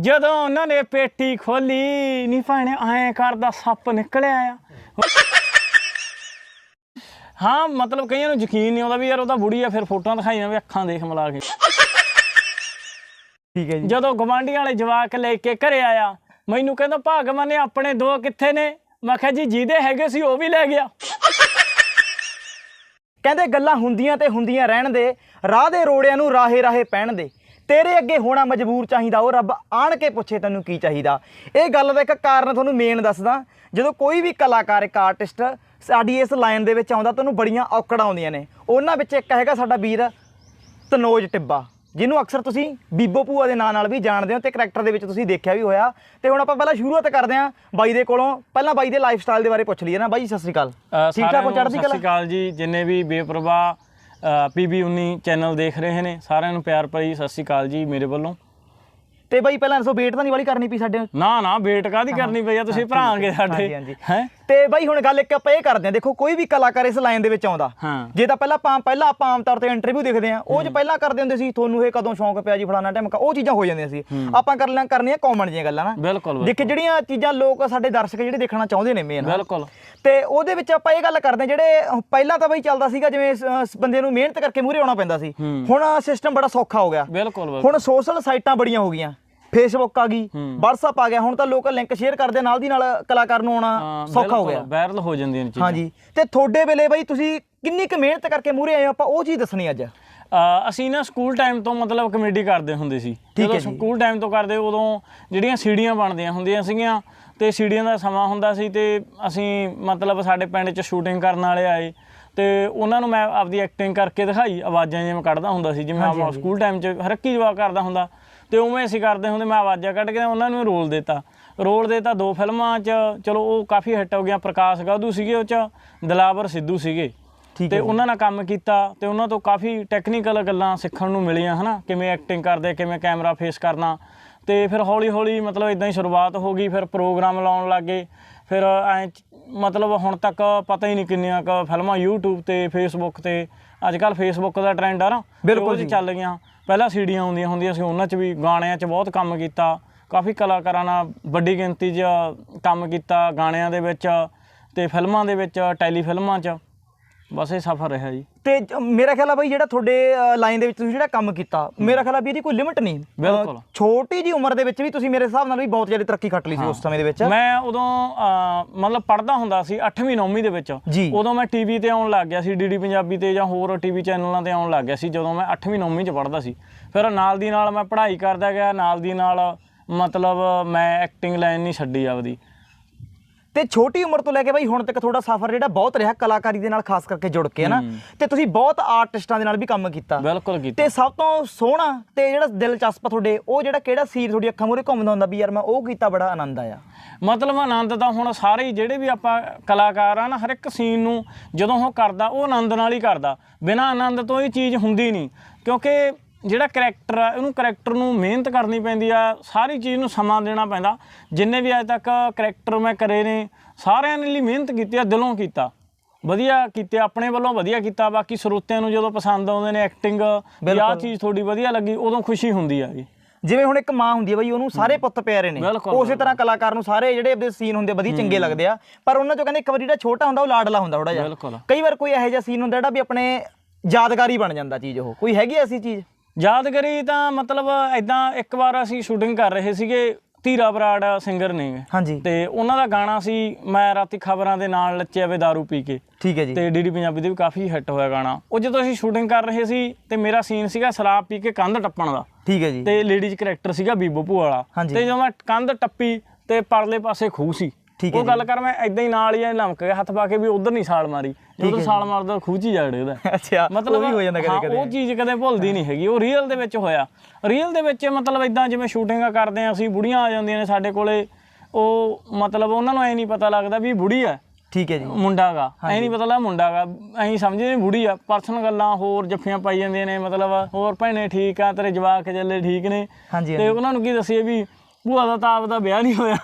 ਜਦੋਂ ਉਹਨਾਂ ਨੇ ਪੇਟੀ ਖੋਲੀ ਨਹੀਂ ਭਾਣੇ ਐਂ ਕਰਦਾ ਸੱਪ ਨਿਕਲਿਆ ਆ। ਹਾਂ ਮਤਲਬ ਕਈਆਂ ਨੂੰ ਯਕੀਨ ਨਹੀਂ ਆਉਂਦਾ ਵੀ ਯਾਰ ਉਹਦਾ ਬੁੜੀ ਆ ਫਿਰ ਫੋਟੋਆਂ ਦਿਖਾਈਆਂ ਵੀ ਅੱਖਾਂ ਦੇਖ ਮਿਲਾ ਕੇ। ਠੀਕ ਹੈ ਜੀ। ਜਦੋਂ ਗਵਾਂਢੀਆਂ ਵਾਲੇ ਜਵਾਕ ਲੈ ਕੇ ਘਰੇ ਆਇਆ ਮੈਨੂੰ ਕਹਿੰਦਾ ਭਾਗਵਾਨ ਨੇ ਆਪਣੇ ਦੋ ਕਿੱਥੇ ਨੇ? ਮੈਂ ਕਿਹਾ ਜੀ ਜਿਹਦੇ ਹੈਗੇ ਸੀ ਉਹ ਵੀ ਲੈ ਗਿਆ। ਕਹਿੰਦੇ ਗੱਲਾਂ ਹੁੰਦੀਆਂ ਤੇ ਹੁੰਦੀਆਂ ਰਹਿਣ ਦੇ ਰਾਹ ਦੇ ਰੋੜਿਆਂ ਨੂੰ ਰਾਹੇ ਰਾਹੇ ਪਹਿਣ ਦੇ। ਤੇਰੇ ਅੱਗੇ ਹੋਣਾ ਮਜਬੂਰ ਚਾਹੀਦਾ ਉਹ ਰੱਬ ਆਣ ਕੇ ਪੁੱਛੇ ਤੈਨੂੰ ਕੀ ਚਾਹੀਦਾ। ਇਹ ਗੱਲ ਦਾ ਇੱਕ ਕਾਰਨ ਤੁਹਾਨੂੰ ਮੇਨ ਦੱਸਦਾ ਜਦੋਂ ਕੋਈ ਵੀ ਕਲਾਕਾਰ ਇੱਕ ਆਰਟਿਸਟ ਸਾਡੀ ਇਸ ਲਾਈਨ ਦੇ ਵਿੱਚ ਆਉਂਦਾ ਤੁਹਾਨੂੰ ਬੜੀਆਂ ਔਕੜਾਂ ਆਉਂਦੀਆਂ ਨੇ। ਉਹਨਾਂ ਵਿੱਚ ਇੱਕ ਹੈਗਾ ਸਾਡਾ ਵੀਰ ਤਨੋਜ ਟਿੱਬਾ ਜਿਹਨੂੰ ਅਕਸਰ ਤੁਸੀਂ ਬੀਬੋ ਭੂਆ ਦੇ ਨਾਂ ਨਾਲ ਵੀ ਜਾਣਦੇ ਹੋ ਤੇ ਕਰੈਕਟਰ ਦੇ ਵਿੱਚ ਤੁਸੀਂ ਦੇਖਿਆ ਵੀ ਹੋਇਆ। ਤੇ ਹੁਣ ਆਪਾਂ ਪਹਿਲਾਂ ਸ਼ੁਰੂਆਤ ਕਰਦੇ ਹਾਂ ਬਾਈ ਦੇ ਕੋਲੋਂ। ਪਹਿਲਾਂ ਬਾਈ ਦੇ ਲਾਈਫ ਸਟਾਈਲ ਦੇ ਬਾਰੇ ਪੁੱਛ ਲਈਏ ਨਾ ਬਾਈ ਸਤਿ ਸ੍ਰੀ ਅਕਾਲ। ਠੀਕ ਠਾਕ ਹੋ ਚੜ੍ਹਦੀ ਸਤਿ ਸ਼੍ਰੀ ਕਲਾ ਅਕਾਲ ਜੀ ਜਿੰਨੇ ਵੀ ਬੇਪਰਵਾਹ ਪੀਬੀ 19 ਚੈਨਲ ਦੇਖ ਰਹੇ ਨੇ। ਸਾਰਿਆਂ ਨੂੰ ਪਿਆਰ ਭਰੀ ਸਤਿ ਸ਼੍ਰੀ ਅਕਾਲ ਜੀ ਮੇਰੇ ਵੱਲੋਂ। ਤੇ ਬਾਈ ਪਹਿਲਾਂ ਦੱਸੋ ਵੇਟ ਤਾਂ ਨਹੀਂ ਵਾਲੀ ਕਰਨੀ ਪਈ ਸਾਡੇ? ਨਾ ਨਾ ਵੇਟ ਕਾਦੀ ਕਰਨੀ ਪਈ ਆ? ਤੁਸੀਂ ਭਰਾਂਗੇ ਹਾਂਜੀ ਸਾਡੇ। ਹਾਂਜੀ। ਹੈ? ਤੇ ਬਾਈ ਹੁਣ ਗੱਲ ਇੱਕ ਆਪਾਂ ਇਹ ਕਰਦੇ ਹਾਂ ਦੇਖੋ ਕੋਈ ਵੀ ਕਲਾਕਾਰ ਇਸ ਲਾਈਨ ਦੇ ਵਿੱਚ ਆਉਂਦਾ ਜੇ ਤਾਂ ਪਹਿਲਾਂ ਆਪਾਂ ਪਹਿਲਾਂ ਆਪਾਂ ਆਮ ਤੌਰ ਤੇ ਇੰਟਰਵਿਊ ਦੇਖਦੇ ਆ ਉਹ ਚ ਪਹਿਲਾਂ ਕਰਦੇ ਹੁੰਦੇ ਸੀ ਤੁਹਾਨੂੰ ਇਹ ਕਦੋਂ ਸ਼ੌਂਕ ਪਿਆ ਜੀ ਫਲਾਣਾ ਟਾਈਮ ਉਹ ਚੀਜ਼ਾਂ ਹੋ ਜਾਂਦੀਆਂ ਸੀ। ਆਪਾਂ ਕਰ ਲਾਂ ਕਰਨੀਆਂ ਕਾਮਨ ਜਿਹੀਆਂ ਗੱਲਾਂ ਨਾ। ਬਿਲਕੁਲ ਦੇਖੇ ਜਿਹੜੀਆਂ ਚੀਜ਼ਾਂ ਲੋਕ ਸਾਡੇ ਦਰਸ਼ਕ ਜਿਹੜੇ ਦੇਖਣਾ ਚਾਹੁੰਦੇ ਨੇ ਮੇਨ ਬਿਲਕੁਲ। ਤੇ ਉਹਦੇ ਵਿੱਚ ਆਪਾਂ ਇਹ ਗੱਲ ਕਰਦੇ ਜਿਹੜੇ ਪਹਿਲਾਂ ਤਾਂ ਬਈ ਚੱਲਦਾ ਸੀਗਾ ਜਿਵੇਂ ਬੰਦੇ ਨੂੰ ਮਿਹਨਤ ਕਰਕੇ ਮੂਹਰੇ ਆਉਣਾ ਪੈਂਦਾ ਸੀ। ਹੁਣ ਸਿਸਟਮ ਬੜਾ ਸੌਖਾ ਹੋ ਗਿਆ। ਬਿਲਕੁਲ। ਹੁਣ ਸੋਸ਼ਲ ਸਾਈਟਾਂ ਬੜੀਆਂ ਹੋ ਗਈਆਂ। ਫੇਸਬੁੱਕ ਆ ਗਈ WhatsApp ਆ ਗਿਆ ਹੁਣ ਤਾਂ ਲੋਕ ਲਿੰਕ ਸ਼ੇਅਰ ਕਰਦੇ ਨਾਲ ਦੀ ਨਾਲ ਕਲਾਕਾਰ ਨੂੰ ਆਉਣਾ ਸੌਖਾ ਹੋ ਗਿਆ। ਵਾਇਰਲ ਹੋ ਜਾਂਦੀਆਂ ਨੇ ਚੀਜ਼ਾਂ। ਹਾਂਜੀ ਤੇ ਤੁਹਾਡੇ ਵੇਲੇ ਬਈ ਤੁਸੀਂ ਕਿੰਨੀ ਕੁ ਮਿਹਨਤ ਕਰਕੇ ਮੂਹਰੇ ਆਏ ਆਪਾਂ ਉਹ ਚੀਜ਼ ਦੱਸਣੀ ਅੱਜ। ਅਸੀਂ ਨਾ ਸਕੂਲ ਟਾਈਮ ਤੋਂ ਮਤਲਬ ਕਮੇਡੀ ਕਰਦੇ ਹੁੰਦੇ ਸੀ। ਠੀਕ ਜਦੋਂ। ਸਕੂਲ ਟਾਈਮ ਤੋਂ ਕਰਦੇ ਉਦੋਂ ਜਿਹੜੀਆਂ ਸੀੜੀਆਂ ਬਣਦੀਆਂ ਹੁੰਦੀਆਂ ਸੀਗੀਆਂ ਤੇ ਸੀੜੀਆਂ ਦਾ ਸਮਾਂ ਹੁੰਦਾ ਸੀ ਤੇ ਅਸੀਂ ਮਤਲਬ ਸਾਡੇ ਪਿੰਡ 'ਚ ਸ਼ੂਟਿੰਗ ਕਰਨ ਵਾਲੇ ਆਏ ਤੇ ਉਹਨਾਂ ਨੂੰ ਮੈਂ ਆਪਦੀ ਐਕਟਿੰਗ ਕਰਕੇ ਦਿਖਾਈ ਆਵਾਜ਼ਾਂ ਜਿਵੇਂ ਕੱਢਦਾ ਹੁੰਦਾ ਸੀ ਜਿਵੇਂ ਆਪਾਂ ਸਕੂਲ ਟਾਈਮ 'ਚ ਹਰ ਇੱਕ ਹੀ ਜਵਾਬ ਕਰਦਾ ਹੁੰਦਾ। ਤੇ ਉਵੇਂ ਅਸੀਂ ਕਰਦੇ ਹੁੰਦੇ ਮੈਂ ਆਵਾਜ਼ਾਂ ਕੱਢ ਕੇ ਉਹਨਾਂ ਨੂੰ ਰੋਲ ਦਿੱਤਾ। ਰੋਲ ਦਿੱਤਾ ਦੋ ਫਿਲਮਾਂ 'ਚ ਚਲੋ ਉਹ ਕਾਫੀ ਹਿੱਟ ਹੋ ਗਈਆਂ ਪ੍ਰਕਾਸ਼ ਗਾਧੂ ਸੀਗੇ ਉਹ 'ਚ ਦਿਲਾਵਰ ਸਿੱਧੂ ਸੀਗੇ। ਤੇ ਉਹਨਾਂ ਨਾਲ ਕੰਮ ਕੀਤਾ ਤੇ ਉਹਨਾਂ ਤੋਂ ਕਾਫੀ ਟੈਕਨੀਕਲ ਗੱਲਾਂ ਸਿੱਖਣ ਨੂੰ ਮਿਲੀਆਂ ਹਨਾ? ਕਿਵੇਂ ਐਕਟਿੰਗ ਕਰਦੇ ਕਿਵੇਂ ਕੈਮਰਾ ਫੇਸ ਕਰਨਾ। ਤੇ ਫਿਰ ਹੌਲੀ ਹੌਲੀ ਮਤਲਬ ਇਦਾਂ ਹੀ ਸ਼ੁਰੂਆਤ ਹੋ ਗਈ ਫਿਰ ਪ੍ਰੋਗਰਾਮ ਲਾਉਣ ਲੱਗੇ। ਫਿਰ ਐ ਮਤਲਬ ਹੁਣ ਤੱਕ ਪਤਾ ਹੀ ਨਹੀਂ ਕਿੰਨੀਆਂ ਕ ਫਿਲਮਾਂ YouTube ਤੇ Facebook ਤੇ। ਅੱਜ ਕੱਲ Facebook ਦਾ ਟ੍ਰੈਂਡ ਆ ਨਾ ਬਿਲਕੁਲ ਜੀ। ਚੱਲ ਗਈਆਂ ਪਹਿਲਾਂ ਸੀੜੀਆਂ ਆਉਂਦੀਆਂ ਹੁੰਦੀਆਂ ਸੀ, ਉਹਨਾਂ 'ਚ ਵੀ ਗਾਣਿਆਂ 'ਚ ਬਹੁਤ ਕੰਮ ਕੀਤਾ। ਕਾਫੀ ਕਲਾਕਾਰਾਂ ਨਾਲ ਵੱਡੀ ਗਿਣਤੀ 'ਚ ਕੰਮ ਕੀਤਾ ਗਾਣਿਆਂ ਦੇ ਵਿੱਚ ਤੇ ਫਿਲਮਾਂ ਦੇ ਵਿੱਚ ਟੈਲੀ ਫਿਲਮਾਂ 'ਚ। ਬਸ ਇਹ ਸਫ਼ਰ ਰਿਹਾ ਜੀ। ਤੇ ਜ- ਮੇਰਾ ਖਿਆਲ ਆ ਬਈ ਜਿਹੜਾ ਤੁਹਾਡੇ ਲਾਈਨ ਦੇ ਵਿੱਚ ਤੁਸੀਂ ਜਿਹੜਾ ਕੰਮ ਕੀਤਾ ਮੇਰਾ ਖਿਆਲ ਆ ਵੀ ਇਹਦੀ ਕੋਈ ਲਿਮਿਟ ਨਹੀਂ। ਅ, ਬਿਲਕੁਲ। ਛੋਟੀ ਜੀ ਉਮਰ ਦੇ ਵਿੱਚ ਵੀ ਤੁਸੀਂ ਮੇਰੇ ਹਿਸਾਬ ਨਾਲ ਵੀ ਬਹੁਤ ਜ਼ਿਆਦਾ ਤਰੱਕੀ ਖੱਟ ਲਈ ਸੀ ਉਸ ਸਮੇਂ ਦੇ ਵਿੱਚ। ਮੈਂ ਉਦੋਂ ਅਹ, ਮਤਲਬ ਪੜਦਾ ਹੁੰਦਾ ਸੀ 8ਵੀਂ 9ਵੀਂ ਦੇ ਵਿੱਚ। ਜੀ। ਉਦੋਂ ਮੈਂ ਟੀਵੀ ਤੇ ਆਉਣ ਲੱਗ ਗਿਆ ਸੀ ਡੀਡੀ ਪੰਜਾਬੀ ਤੇ ਜਾਂ ਹੋਰ ਟੀਵੀ ਚੈਨਲਾਂ ਤੇ ਆਉਣ ਲੱਗ ਗਿਆ ਸੀ ਜਦੋਂ ਮੈਂ 8ਵੀਂ 9ਵੀਂ ਚ ਪੜਦਾ ਸੀ। ਫਿਰ ਨਾਲ ਦੀ ਨਾਲ ਮੈਂ ਪੜ੍ਹਾਈ ਕਰਦਾ ਗਿਆ ਨਾਲ ਦੀ ਨਾਲ ਮਤਲਬ ਮੈਂ ਐਕਟਿੰਗ ਲਾਈਨ ਨਹੀਂ ਛੱਡੀ ਆਪਦੀ। ਤੇ ਛੋਟੀ ਉਮਰ ਤੋਂ ਲੈ ਕੇ ਬਈ ਹੁਣ ਤੱਕ ਤੁਹਾਡਾ ਸਫ਼ਰ ਜਿਹੜਾ ਬਹੁਤ ਰਿਹਾ ਕਲਾਕਾਰੀ ਦੇ ਨਾਲ ਖਾਸ ਕਰਕੇ ਜੁੜ ਕੇ ਹਨਾ? ਤੇ ਤੁਸੀਂ ਬਹੁਤ ਆਰਟਿਸਟਾਂ ਦੇ ਨਾਲ ਵੀ ਕੰਮ ਕੀਤਾ। ਬਿਲਕੁਲ ਕੀਤਾ। ਤੇ ਸਭ ਤੋਂ ਸੋਹਣਾ ਤੇ ਜਿਹੜਾ ਦਿਲਚਸਪ ਤੁਹਾਡੇ ਉਹ ਜਿਹੜਾ ਕਿਹੜਾ ਸੀਨ ਤੁਹਾਡੀ ਅੱਖਾਂ ਮੂਹਰੇ ਘੁੰਮਦਾ ਹੁੰਦਾ ਵੀ ਯਾਰ ਮੈਂ ਉਹ ਕੀਤਾ ਬੜਾ ਆਨੰਦ ਆਇਆ? ਮਤਲਬ ਆਨੰਦ ਤਾਂ ਹੁਣ ਸਾਰੇ ਜਿਹੜੇ ਵੀ ਆਪਾਂ ਕਲਾਕਾਰ ਆ ਨਾ ਹਰ ਇੱਕ ਸੀਨ ਨੂੰ ਜਦੋਂ ਉਹ ਕਰਦਾ ਉਹ ਆਨੰਦ ਨਾਲ ਹੀ ਕਰਦਾ। ਬਿਨਾਂ ਆਨੰਦ ਤੋਂ ਇਹ ਚੀਜ਼ ਹੁੰਦੀ ਨਹੀਂ। ਕਿਉਂਕਿ ਜਿਹੜਾ ਕਰੈਕਟਰ ਆ ਉਹਨੂੰ ਕਰੈਕਟਰ ਨੂੰ ਮਿਹਨਤ ਕਰਨੀ ਪੈਂਦੀ ਆ ਸਾਰੀ ਚੀਜ਼ ਨੂੰ ਸਮਾਂ ਦੇਣਾ ਪੈਂਦਾ। ਜਿੰਨੇ ਵੀ ਅੱਜ ਤੱਕ ਕਰੈਕਟਰ ਮੈਂ ਕਰੇ ਨੇ ਸਾਰਿਆਂ ਨੇ ਲਈ ਮਿਹਨਤ ਕੀਤੀ ਆ ਦਿਲੋਂ ਕੀਤਾ। ਵਧੀਆ ਕੀਤੇ ਆਪਣੇ ਵੱਲੋਂ ਵਧੀਆ ਕੀਤਾ ਬਾਕੀ ਸਰੋਤਿਆਂ ਨੂੰ ਜਦੋਂ ਪਸੰਦ ਆਉਂਦੇ ਨੇ ਐਕਟਿੰਗ ਬਿਲਕੁਲ। ਚੀਜ਼ ਤੁਹਾਡੀ ਵਧੀਆ ਲੱਗੀ ਉਦੋਂ ਖੁਸ਼ੀ ਹੁੰਦੀ ਆ ਜੀ। ਜਿਵੇਂ ਹੁਣ ਇੱਕ ਮਾਂ ਹੁੰਦੀ ਹੈ ਬਈ ਉਹਨੂੰ ਸਾਰੇ ਪੁੱਤ ਪਿਆਰੇ ਨੇ। ਉਸੇ ਤਰ੍ਹਾਂ ਕਲਾਕਾਰ ਨੂੰ ਸਾਰੇ ਜਿਹੜੇ ਆਪਦੇ ਸੀਨ ਹੁੰਦੇ ਵਧੀਆ ਚੰਗੇ ਲੱਗਦੇ ਆ। ਪਰ ਉਹਨਾਂ ਚੋਂ ਕਹਿੰਦੇ ਇੱਕ ਵਾਰੀ ਜਿਹੜਾ ਛੋਟਾ ਹੁੰਦਾ ਉਹ ਲਾਡਲਾ ਹੁੰਦਾ ਥੋੜਾ ਜਿਹਾ। ਕਈ ਵਾਰ ਕੋਈ ਇਹੋ ਜਿਹਾ ਸੀਨ ਹੁੰਦਾ ਜਿਹੜਾ ਵੀ ਆਪਣੇ ਯਾਦਗਾਰੀ ਬਣ ਜਾਂਦਾ ਚੀਜ਼ ਉਹ। ਕੋਈ ਹੈਗੀ ਐਸੀ ਚੀਜ਼? ਯਾਦਗਾਰੀ ਤਾਂ ਮਤਲਬ ਐਦਾਂ ਇੱਕ ਵਾਰ ਅਸੀਂ ਸ਼ੂਟਿੰਗ ਕਰ ਰਹੇ ਸੀਗੇ ਧੀਰਾ ਬਰਾੜ ਸਿੰਗਰ ਨੇ। ਹਾਂਜੀ। ਤੇ ਉਹਨਾਂ ਦਾ ਗਾਣਾ ਸੀ ਮੈਂ ਰਾਤੀ ਖਬਰਾਂ ਦੇ ਨਾਲ ਲੱਚਿਆ ਵੇ दारू ਪੀ ਕੇ। ਠੀਕ ਹੈ ਜੀ। ਤੇ ਡੀਡੀ ਪੰਜਾਬੀ ਦੇ ਵੀ ਕਾਫੀ ਹਿੱਟ ਹੋਇਆ ਗਾਣਾ। ਉਹ ਜਦੋਂ ਅਸੀਂ ਸ਼ੂਟਿੰਗ ਕਰ ਰਹੇ ਸੀ ਤੇ ਮੇਰਾ ਸੀਨ ਸੀਗਾ ਸ਼ਰਾਬ ਪੀ ਕੇ ਕੰਧ ਟੱਪਣ ਦਾ। ਠੀਕ ਹੈ ਜੀ। ਤੇ ਲੇਡੀਜ਼ ਕਰੈਕਟਰ ਸੀਗਾ ਬੀਬੋ ਭੂ ਵਾਲਾ। ਤੇ ਜਦੋਂ ਮੈਂ ਕੰਧ ਟੱਪੀ ਤੇ ਪਰਲੇ ਪਾਸੇ ਖੂਹ ਸੀ। ਠੀਕ ਹੈ ਉਹ ਗੱਲ ਕਰ ਮੈਂ ਐਦਾਂ ਹੀ ਨਾਲ ਹੀ ਐਂ ਲਮਕ ਗਿਆ ਹੱਥ ਪਾ ਕੇ ਵੀ ਉਧਰ ਨਹੀਂ ਛਾਲ ਮਾਰੀ। ਜਦੋਂ ਛਾਲ ਮਾਰਦਾ ਖੂਹ 'ਚ ਹੀ ਜਾ ਡਿੱਗਦਾ ਅੱਛਾ ਮਤਲਬ ਉਹ ਵੀ ਹੋ ਜਾਂਦਾ ਹਾਂ, ਕਦੇ। ਉਹ ਕਦੇ ਚੀਜ਼ ਕਦੇ ਭੁੱਲਦੀ ਨਹੀਂ ਹੈਗੀ ਉਹ ਰੀਅਲ ਦੇ ਵਿੱਚ ਹੋਇਆ। ਰੀਅਲ ਦੇ ਵਿੱਚ ਮਤਲਬ ਇਦਾਂ ਜਿਵੇਂ ਸ਼ੂਟਿੰਗਾਂ ਕਰਦੇ ਆ ਅਸੀਂ ਬੁੜੀਆਂ ਆ ਜਾਂਦੀਆਂ ਨੇ ਸਾਡੇ ਕੋਲੇ ਉਹ ਮਤਲਬ ਉਹਨਾਂ ਨੂੰ ਐ ਨਹੀਂ ਪਤਾ ਲੱਗਦਾ ਵੀ ਬੁੜੀ ਆ। ਠੀਕ ਹੈ ਜੀ। ਮੁੰਡਾ ਗਾ। ਐ ਨਹੀਂ ਪਤਾ ਲੱਗਦਾ ਮੁੰਡਾ ਗਾ। ਐਂ ਸਮਝਦੇ ਬੁੜੀ ਆ। ਪਰਸਨਲ ਗੱਲਾਂ ਹੋਰ ਜੱਫੀਆਂ ਪਾਈ ਜਾਂਦੀਆਂ ਨੇ ਮਤਲਬ ਹੋਰ ਭੈਣੇ ਠੀਕ ਆ ਤੇਰੇ ਜਵਾਕ ਚੱਲੇ ਠੀਕ ਨੇ। ਤੇ ਉਹਨਾਂ ਨੂੰ ਕੀ ਦੱਸੀਏ ਵੀ ਭੂਆ ਦਾ ਤਾਂ ਆਪਦਾ ਵਿਆਹ ਨਹੀਂ ਹੋਇਆ।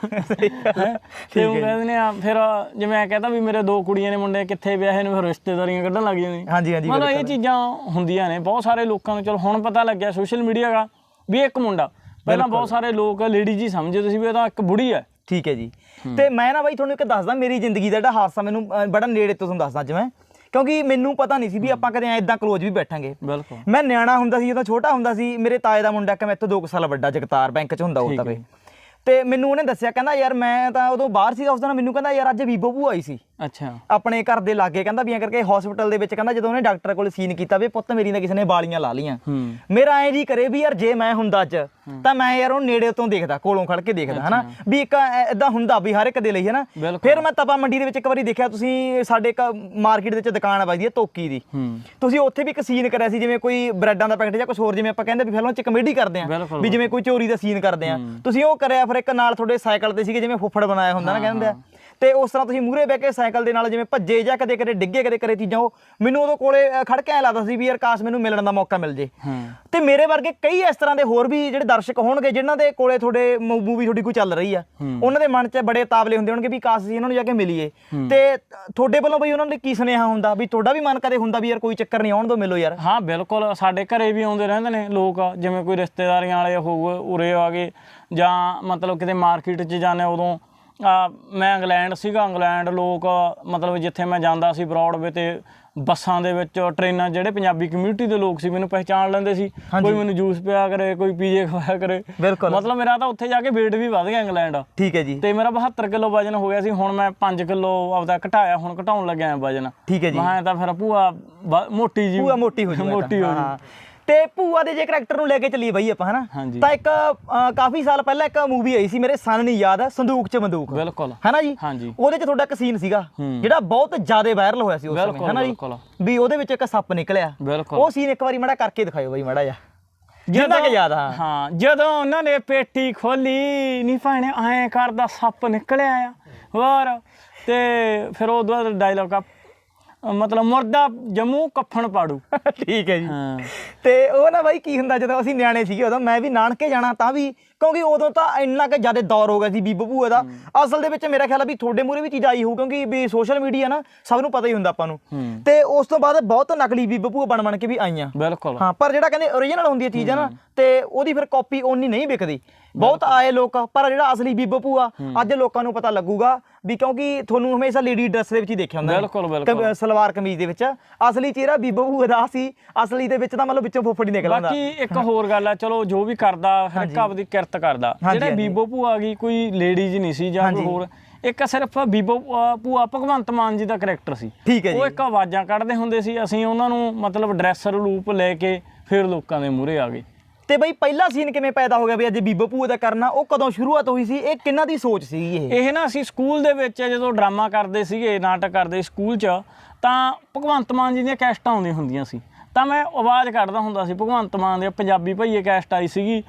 ਹੈਂ? ਤੇ ਉਹ ਕਹਿੰਦੇ ਨੇ ਆ, ਫਿਰ ਜਿਵੇਂ ਮੈਂ ਕਹਿੰਦਾ ਵੀ ਮੇਰੇ ਦੋ ਕੁੜੀਆਂ ਨੇ ਮੁੰਡੇ ਕਿੱਥੇ ਵਿਆਹੇ ਨੇ ਫਿਰ ਰਿਸ਼ਤੇਦਾਰੀਆਂ ਕੱਢਣ ਲੱਗ ਜਾਂਦੇ। ਹਾਂਜੀ ਹਾਂਜੀ ਮਤਲਬ ਇਹ ਚੀਜ਼ਾਂ ਹੁੰਦੀਆਂ ਨੇ ਬਹੁਤ ਸਾਰੇ ਲੋਕਾਂ ਨੂੰ ਚਲੋ ਹੁਣ ਪਤਾ ਲੱਗਿਆ ਸੋਸ਼ਲ ਮੀਡੀਆ ਦਾ ਵੀ ਇੱਕ ਮੁੰਡਾ। ਪਹਿਲਾਂ ਬਹੁਤ ਸਾਰੇ ਲੋਕ ਲੇਡੀਜ਼ ਹੀ ਸਮਝਦੇ ਸੀ ਵੀ ਇਹ ਤਾਂ ਇੱਕ ਬੁੜੀ ਹੈ। ਠੀਕ ਹੈ ਜੀ। ਤੇ ਮੈਂ ਨਾ ਬਾਈ ਤੁਹਾਨੂੰ ਇੱਕ ਦੱਸਦਾ ਮੇਰੀ ਜ਼ਿੰਦਗੀ ਦਾ ਜਿਹੜਾ ਹਾਦਸਾ ਮੈਨੂੰ ਅਹ, ਬੜਾ ਨੇੜੇ ਤੋਂ ਤੁਹਾਨੂੰ ਦੱਸਦਾ ਮੈਂ। ਕਿਉਂਕਿ ਮੈਨੂੰ ਪਤਾ ਨਹੀਂ ਸੀ ਵੀ ਆਪਾਂ ਕਦੇ ਐ ਇਦਾਂ ਕਲੋਜ਼ ਵੀ ਬੈਠਾਂਗੇ। ਬਿਲਕੁਲ। ਮੈਂ ਨਿਆਣਾ ਹੁੰਦਾ ਸੀ ਜਦੋਂ ਛੋਟਾ ਹੁੰਦਾ ਸੀ ਮੇਰੇ ਤਾਏ ਦਾ ਮੁੰਡਾ ਕਿ ਮੇਰੇ ਤੋਂ 2 ਸਾਲ ਵੱਡਾ ਜਗਤਾਰ ਬੈਂਕ 'ਚ ਹੁੰਦਾ ਉਹ ਤਾਂ ਵੇ। ਤੇ ਮੈਨੂੰ ਉਹਨੇ ਦੱਸਿਆ ਕਹਿੰਦਾ ਯਾਰ ਮੈਂ ਤਾਂ ਉਦੋਂ ਬਾਹਰ ਸੀਗਾ ਉਸ ਦਿਨ ਮੈਨੂੰ ਕਹਿੰਦਾ ਯਾਰ ਅੱਜ ਬੀਬੋ ਭੂ ਆਈ ਸੀ। ਅੱਛਾ। ਆਪਣੇ ਘਰ ਦੇ ਲਾਗੇ ਕਹਿੰਦਾ ਵੀ ਐਂ ਕਰਕੇ ਹਸਪੀਟਲ ਦੇ ਵਿੱਚ ਕਹਿੰਦਾ ਜਦੋਂ ਉਹਨੇ ਡਾਕਟਰ ਕੋਲ ਸੀਨ ਕੀਤਾ ਵੀ ਪੁੱਤ ਮੇਰੀ ਨੇ ਕਿਸੇ ਨੇ ਬਾਲੀਆਂ ਲਾ ਲੀਆਂ ਮੇਰਾ ਐਂ ਜੀ ਕਰੇ ਵੀ ਯਾਰ ਜੇ ਮੈਂ ਹੁੰਦਾ ਅੱਜ ਤਾਂ ਮੈਂ ਯਾਰ ਉਹ ਨੇੜੇ ਤੋਂ ਦੇਖਦਾ ਕੋਲੋਂ ਖੜ ਕੇ ਦੇਖਦਾ ਹਨਾ? ਵੀ ਇੱਕ ਇਦਾਂ ਹੁੰਦਾ ਵੀ ਹਰ ਇੱਕ ਦੇ ਲਈ ਹਨਾ। ਫਿਰ ਮੈਂ ਤਪਾ ਮੰਡੀ ਦੇ ਵਿੱਚ ਇੱਕ ਵਾਰੀ ਦੇਖਿਆ ਤੁਸੀਂ ਸਾਡੇ ਇੱਕ ਮਾਰਕੀਟ ਦੇ ਵਿੱਚ ਦੁਕਾਨ ਆ ਬਾਈ ਦੀ ਤੋਕੀ ਦੀ। ਤੁਸੀਂ ਉੱਥੇ ਵੀ ਇੱਕ ਸੀਨ ਕਰਿਆ ਸੀ ਜਿਵੇਂ ਕੋਈ ਬ੍ਰੈਡਾਂ ਦਾ ਪੈਕਟ ਜਾਂ ਕੁਝ ਹੋਰ ਜਿਵੇਂ ਆਪਾਂ ਕਹਿੰਦੇ ਵੀ ਫਿਲਮ 'ਚ ਕਮੇਡੀ ਕਰਦੇ ਆ ਵੀ ਜਿਵੇਂ ਕੋਈ ਚੋਰੀ ਦਾ ਸੀਨ ਕਰਦੇ ਆ। ਤੁਸੀਂ ਉਹ ਕਰਿਆ ਫਿਰ ਇੱਕ ਨਾਲ ਤੁਹਾਡੇ ਸਾਈਕਲ ਤੇ ਸੀਗੇ ਜਿਵੇਂ ਫੁੱਫੜ ਬਣਾਇਆ ਹੁੰਦਾ ਨਾ ਕਹਿੰਦੇ ਆ। ਤੇ ਉਸ ਤਰ੍ਹਾਂ ਤੁਸੀਂ ਮੂਹਰੇ ਬਹਿ ਕੇ ਸਾਈਕਲ ਦੇ ਨਾਲ ਜਿਵੇਂ ਭੱਜੇ ਜਾਂ ਕਦੇ ਕਦੇ ਡਿੱਗੇ ਕਦੇ ਕਰੇ ਚੀਜ਼ਾਂ ਉਹ ਮੈਨੂੰ ਉਦੋਂ ਕੋਲੇ ਖੜ ਕੇ ਐ ਲੱਗਦਾ ਸੀ ਵੀ ਯਾਰ ਕਾਸ਼ ਮੈਨੂੰ ਮਿਲਣ ਦਾ ਮੌਕਾ ਮਿਲ ਜੇ। ਤੇ ਮੇਰੇ ਵਰਗੇ ਕਈ ਇਸ ਤਰ੍ਹਾਂ ਦੇ ਹੋਰ ਵੀ ਜਿਹੜੇ ਦਰਸ਼ਕ ਹੋਣਗੇ ਜਿਨ੍ਹਾਂ ਦੇ ਕੋਲੇ ਤੁਹਾਡੇ ਮੂਵੀ ਤੁਹਾਡੀ ਕੋਈ ਚੱਲ ਰਹੀ ਆ ਉਹਨਾਂ ਦੇ ਮਨ 'ਚ ਬੜੇ ਤਾਬਲੇ ਹੁੰਦੇ ਹੋਣਗੇ ਵੀ ਕਾਸ਼ ਅਸੀਂ ਇਹਨਾਂ ਨੂੰ ਜਾ ਕੇ ਮਿਲੀਏ। ਤੇ ਤੁਹਾਡੇ ਵੱਲੋਂ ਬਈ ਉਹਨਾਂ ਲਈ ਕੀ ਸੁਨੇਹਾ ਹੁੰਦਾ? ਵੀ ਤੁਹਾਡਾ ਵੀ ਮਨ ਕਦੇ ਹੁੰਦਾ ਵੀ ਯਾਰ ਕੋਈ ਚੱਕਰ ਨਹੀਂ ਆਉਣ ਦੋ ਮਿਲੋ ਯਾਰ। ਹਾਂ ਬਿਲਕੁਲ। ਸਾਡੇ ਘਰੇ ਵੀ ਆਉਂਦੇ ਰਹਿੰਦੇ ਨੇ ਲੋਕ ਜਿਵੇਂ ਕੋਈ ਰਿਸ਼ਤੇਦਾਰੀਆਂ ਵਾਲੇ ਹੋਊ ਉਰੇ ਆ ਗਏ ਜਾਂ ਮਤਲਬ ਕਿਤੇ ਮਾਰਕੀਟ 'ਚ ਜਾਂਦੇ ਉਦੋਂ ਮੈਂ ਇੰਗਲੈਂਡ ਸੀਗਾ ਇੰਗਲੈਂਡ ਲੋਕ ਮਤਲਬ ਜਿੱਥੇ ਮੈਂ ਜਾਂਦਾ ਸੀ ਬਰੌਡਵੇ ਤੇ ਬੱਸਾਂ ਦੇ ਵਿੱਚ ਟ੍ਰੇਨਾਂ ਜਿਹੜੇ ਪੰਜਾਬੀ ਕਮਿਊਨਿਟੀ ਦੇ ਲੋਕ ਸੀ ਮੈਨੂੰ ਪਹਿਚਾਣ ਲੈਂਦੇ ਸੀ। ਕੋਈ ਮੈਨੂੰ ਜੂਸ ਪਿਆ ਕਰੇ ਕੋਈ ਪੀਜੇ ਖਵਾਇਆ ਕਰੇ। ਮਤਲਬ ਮੇਰਾ ਤਾਂ ਉੱਥੇ ਜਾ ਕੇ weight ਵੀ ਵਧ ਗਿਆ ਇੰਗਲੈਂਡ। ਠੀਕ ਹੈ ਜੀ। ਤੇ ਮੇਰਾ 72 ਕਿਲੋ ਵਜਨ ਹੋ ਗਿਆ ਸੀ ਹੁਣ ਮੈਂ 5 ਕਿਲੋ ਆਪਦਾ ਘਟਾਇਆ ਹੁਣ ਘਟਾਉਣ ਲੱਗਿਆ ਵਜਨ। ਠੀਕ ਹੈ ਜੀ। ਮੈਂ ਤਾਂ ਫਿਰ ਭੂਆ ਮੋਟੀ ਜੀ। ਭੂਆ ਮੋਟੀ ਹੋ ਜੂ ਮੋਟੀ ਹੋ ਜੂ। ਤੇ ਭੂਆ ਦੇ ਜੇ ਕਰੈਕਟਰ ਨੂੰ ਲੈ ਕੇ ਚੱਲੀਏ ਬਈ ਆਪਾਂ ਹਨਾ? ਹਾਂਜੀ। ਤਾਂ ਇੱਕ ਅ, ਕਾਫੀ ਸਾਲ ਪਹਿਲਾਂ ਇੱਕ ਮੂਵੀ ਆਈ ਸੀ ਮੇਰੇ ਸਨ ਨਹੀਂ ਯਾਦ ਸੰਦੂਕ 'ਚ ਬੰਦੂਕ। ਬਿਲਕੁਲ। ਹਨਾ ਜੀ? ਹਾਂਜੀ। ਉਹਦੇ 'ਚ ਤੁਹਾਡਾ ਇੱਕ ਸੀਨ ਸੀਗਾ ਹੂੰ। ਜਿਹੜਾ ਬਹੁਤ ਜ਼ਿਆਦਾ ਵਾਇਰਲ ਹੋਇਆ ਸੀ ਉਸ ਸਮੇਂ ਬਿਲਕੁਲ, ਹਨਾ ਜੀ? ਬਿਲਕੁਲ। ਵੀ ਉਹਦੇ ਵਿੱਚ ਇੱਕ ਸੱਪ ਨਿਕਲਿਆ। ਬਿਲਕੁਲ। ਉਹ ਸੀਨ ਇੱਕ ਵਾਰੀ ਮੜਾ ਕਰਕੇ ਦਿਖਾਇਓ ਬਈ ਮੜਾ ਜਾ ਜਿੰਨਾ ਕਿ ਯਾਦ ਆ ਹਾਂ। ਜਦੋਂ ਉਹਨਾਂ ਨੇ ਪੇਟੀ ਖੋਲੀ ਨਹੀਂ ਭਾਣੇ ਐਂ ਕਰਦਾ ਸੱਪ ਨਿਕਲਿਆ ਆ। ਹੋਰ ਤੇ ਫਿਰ ਉਹਦਾ ਡਾਇਲੌਗ ਆ ਮਤਲਬ ਮੁਰਦਾ ਜੰਮੂ ਕਫਨ ਪਾੜੂ। ਠੀਕ ਹੈ ਜੀ। ਹਾਂ। ਤੇ ਉਹ ਨਾ ਬਾਈ ਕੀ ਹੁੰਦਾ ਜਦੋਂ ਅਸੀਂ ਨਿਆਣੇ ਸੀਗੇ ਉਦੋਂ ਮੈਂ ਵੀ ਨਾਨਕੇ ਜਾਣਾ ਤਾਂ ਵੀ ਕਿਉਂਕਿ ਉਦੋਂ ਤਾਂ ਇੰਨਾ ਕਿ ਜ਼ਿਆਦਾ ਦੌਰ ਹੋ ਗਿਆ ਸੀ ਬੀਬੋ ਭੂਆ ਦਾ। ਅਸਲ ਦੇ ਵਿੱਚ ਮੇਰਾ ਖਿਆਲ ਆ ਵੀ ਤੁਹਾਡੇ ਮੂਰੇ ਵੀ ਚੀਜ਼ ਆਈ ਹੋਊ ਕਿਉਂਕਿ ਵੀ ਸੋਸ਼ਲ ਮੀਡੀਆ ਨਾ ਸਭ ਨੂੰ ਪਤਾ ਹੀ ਹੁੰਦਾ ਆਪਾਂ ਨੂੰ। ਤੇ ਉਸ ਤੋਂ ਬਾਅਦ ਬਹੁਤ ਨਕਲੀ ਬੀਬੋ ਭੂਆ ਬਣ ਬਣ ਕੇ ਵੀ ਆਈਆਂ। ਬਿਲਕੁਲ। ਹਾਂ ਪਰ ਜਿਹੜਾ ਕਹਿੰਦੇ ਓਰੀਜਨਲ ਹੁੰਦੀ ਹੈ ਚੀਜ਼ ਹੈ ਨਾ ਤੇ ਉਹਦੀ ਫਿਰ ਕਾਪੀ ਓਨੀ ਨਹੀਂ ਵਿਕਦੀ। ਬਹੁਤ ਆਏ ਲੋਕ ਪਰ ਜਿਹੜਾ ਅਸਲੀ ਬੀਬੋ ਭੂਆ ਅੱਜ ਲੋਕਾਂ ਨੂੰ ਪਤਾ ਲੱਗੂਗਾ ਵੀ ਕਿਉਂਕਿ ਤੁਹਾਨੂੰ ਹਮੇਸ਼ਾ ਲੇਡੀ ਡਰੈਸ ਦੇ ਵਿੱਚ ਹੀ ਦੇਖਿਆ ਹੁੰਦਾ। ਬਿਲਕੁਲ, ਬਿਲਕੁਲ। ਸਲਵਾਰ ਕਮੀਜ਼ ਦੇ ਵਿੱਚ। ਅਸਲੀ ਚਿਹਰਾ ਬੀਬੋ ਭੂਆ ਦਾ ਸੀ। ਅਸਲੀ ਦੇ ਵਿੱਚ ਤਾਂ ਮਤਲਬ ਵਿੱਚੋਂ ਫੁੱਫੜੀ ਨਿਕਲ ਆਉਂਦਾ। ਬਾਕੀ ਇੱਕ ਹੋਰ ਗੱਲ ਆ ਚਲੋ ਜੋ ਵੀ ਕਰਦਾ ਹਰ ਇੱਕ ਆਪਦੀ ਕਿਰਤ ਕਰਦਾ। ਹਾਂਜੀ, ਜਿਹੜੇ। ਬੀਬੋ ਭੂਆ ਗਈ ਕੋਈ ਲੇਡੀਜ਼ ਨਹੀਂ ਸੀ ਜਾਂ ਕੋਈ। ਹੋਰ। ਇੱਕ ਸਿਰਫ ਬੀਬੋ ਭੂਆ- ਭਗਵੰਤ ਮਾਨ ਜੀ ਦਾ ਕਰੈਕਟਰ ਸੀ। ਠੀਕ ਹੈ ਉਹ ਇੱਕ ਆਵਾਜ਼ਾਂ ਕੱਢਦੇ ਹੁੰਦੇ ਸੀ ਅਸੀਂ ਉਹਨਾਂ ਨੂੰ ਮਤਲਬ ਡਰੈਸਰ ਰੂਪ ਲੈ ਕੇ ਫਿਰ ਲੋਕਾਂ ਦੇ ਮੂਹਰੇ ਆ ਗਏ। ਤੇ ਬਈ ਪਹਿਲਾ ਸੀਨ ਕਿਵੇਂ ਪੈਦਾ ਹੋ ਗਿਆ ਵੀ ਅੱਜ ਬੀਬੋ ਭੂਆ ਦਾ ਕਰਨਾ ਉਹ ਕਦੋਂ ਸ਼ੁਰੂਆਤ ਹੋਈ ਸੀ ਇਹ ਕਿੰਨਾ ਦੀ ਸੋਚ ਸੀਗੀ ਇਹ? ਇਹ ਨਾ ਅਸੀਂ ਸਕੂਲ ਦੇ ਵਿੱਚ ਜਦੋਂ ਡਰਾਮਾ ਕਰਦੇ ਸੀਗੇ ਨਾਟਕ ਕਰਦੇ ਸਕੂਲ 'ਚ ਤਾਂ ਭਗਵੰਤ ਮਾਨ ਜੀ ਦੀਆਂ ਕੈਸਟਾਂ ਆਉਂਦੀਆਂ ਹੁੰਦੀਆਂ ਸੀ। ਤਾਂ ਮੈਂ ਆਵਾਜ਼ ਕੱਢਦਾ ਹੁੰਦਾ ਸੀ ਭਗਵੰਤ ਮਾਨ ਦੇ ਪੰਜਾਬੀ ਭਈਏ ਕੈਸਟ ਆਈ ਸੀਗੀ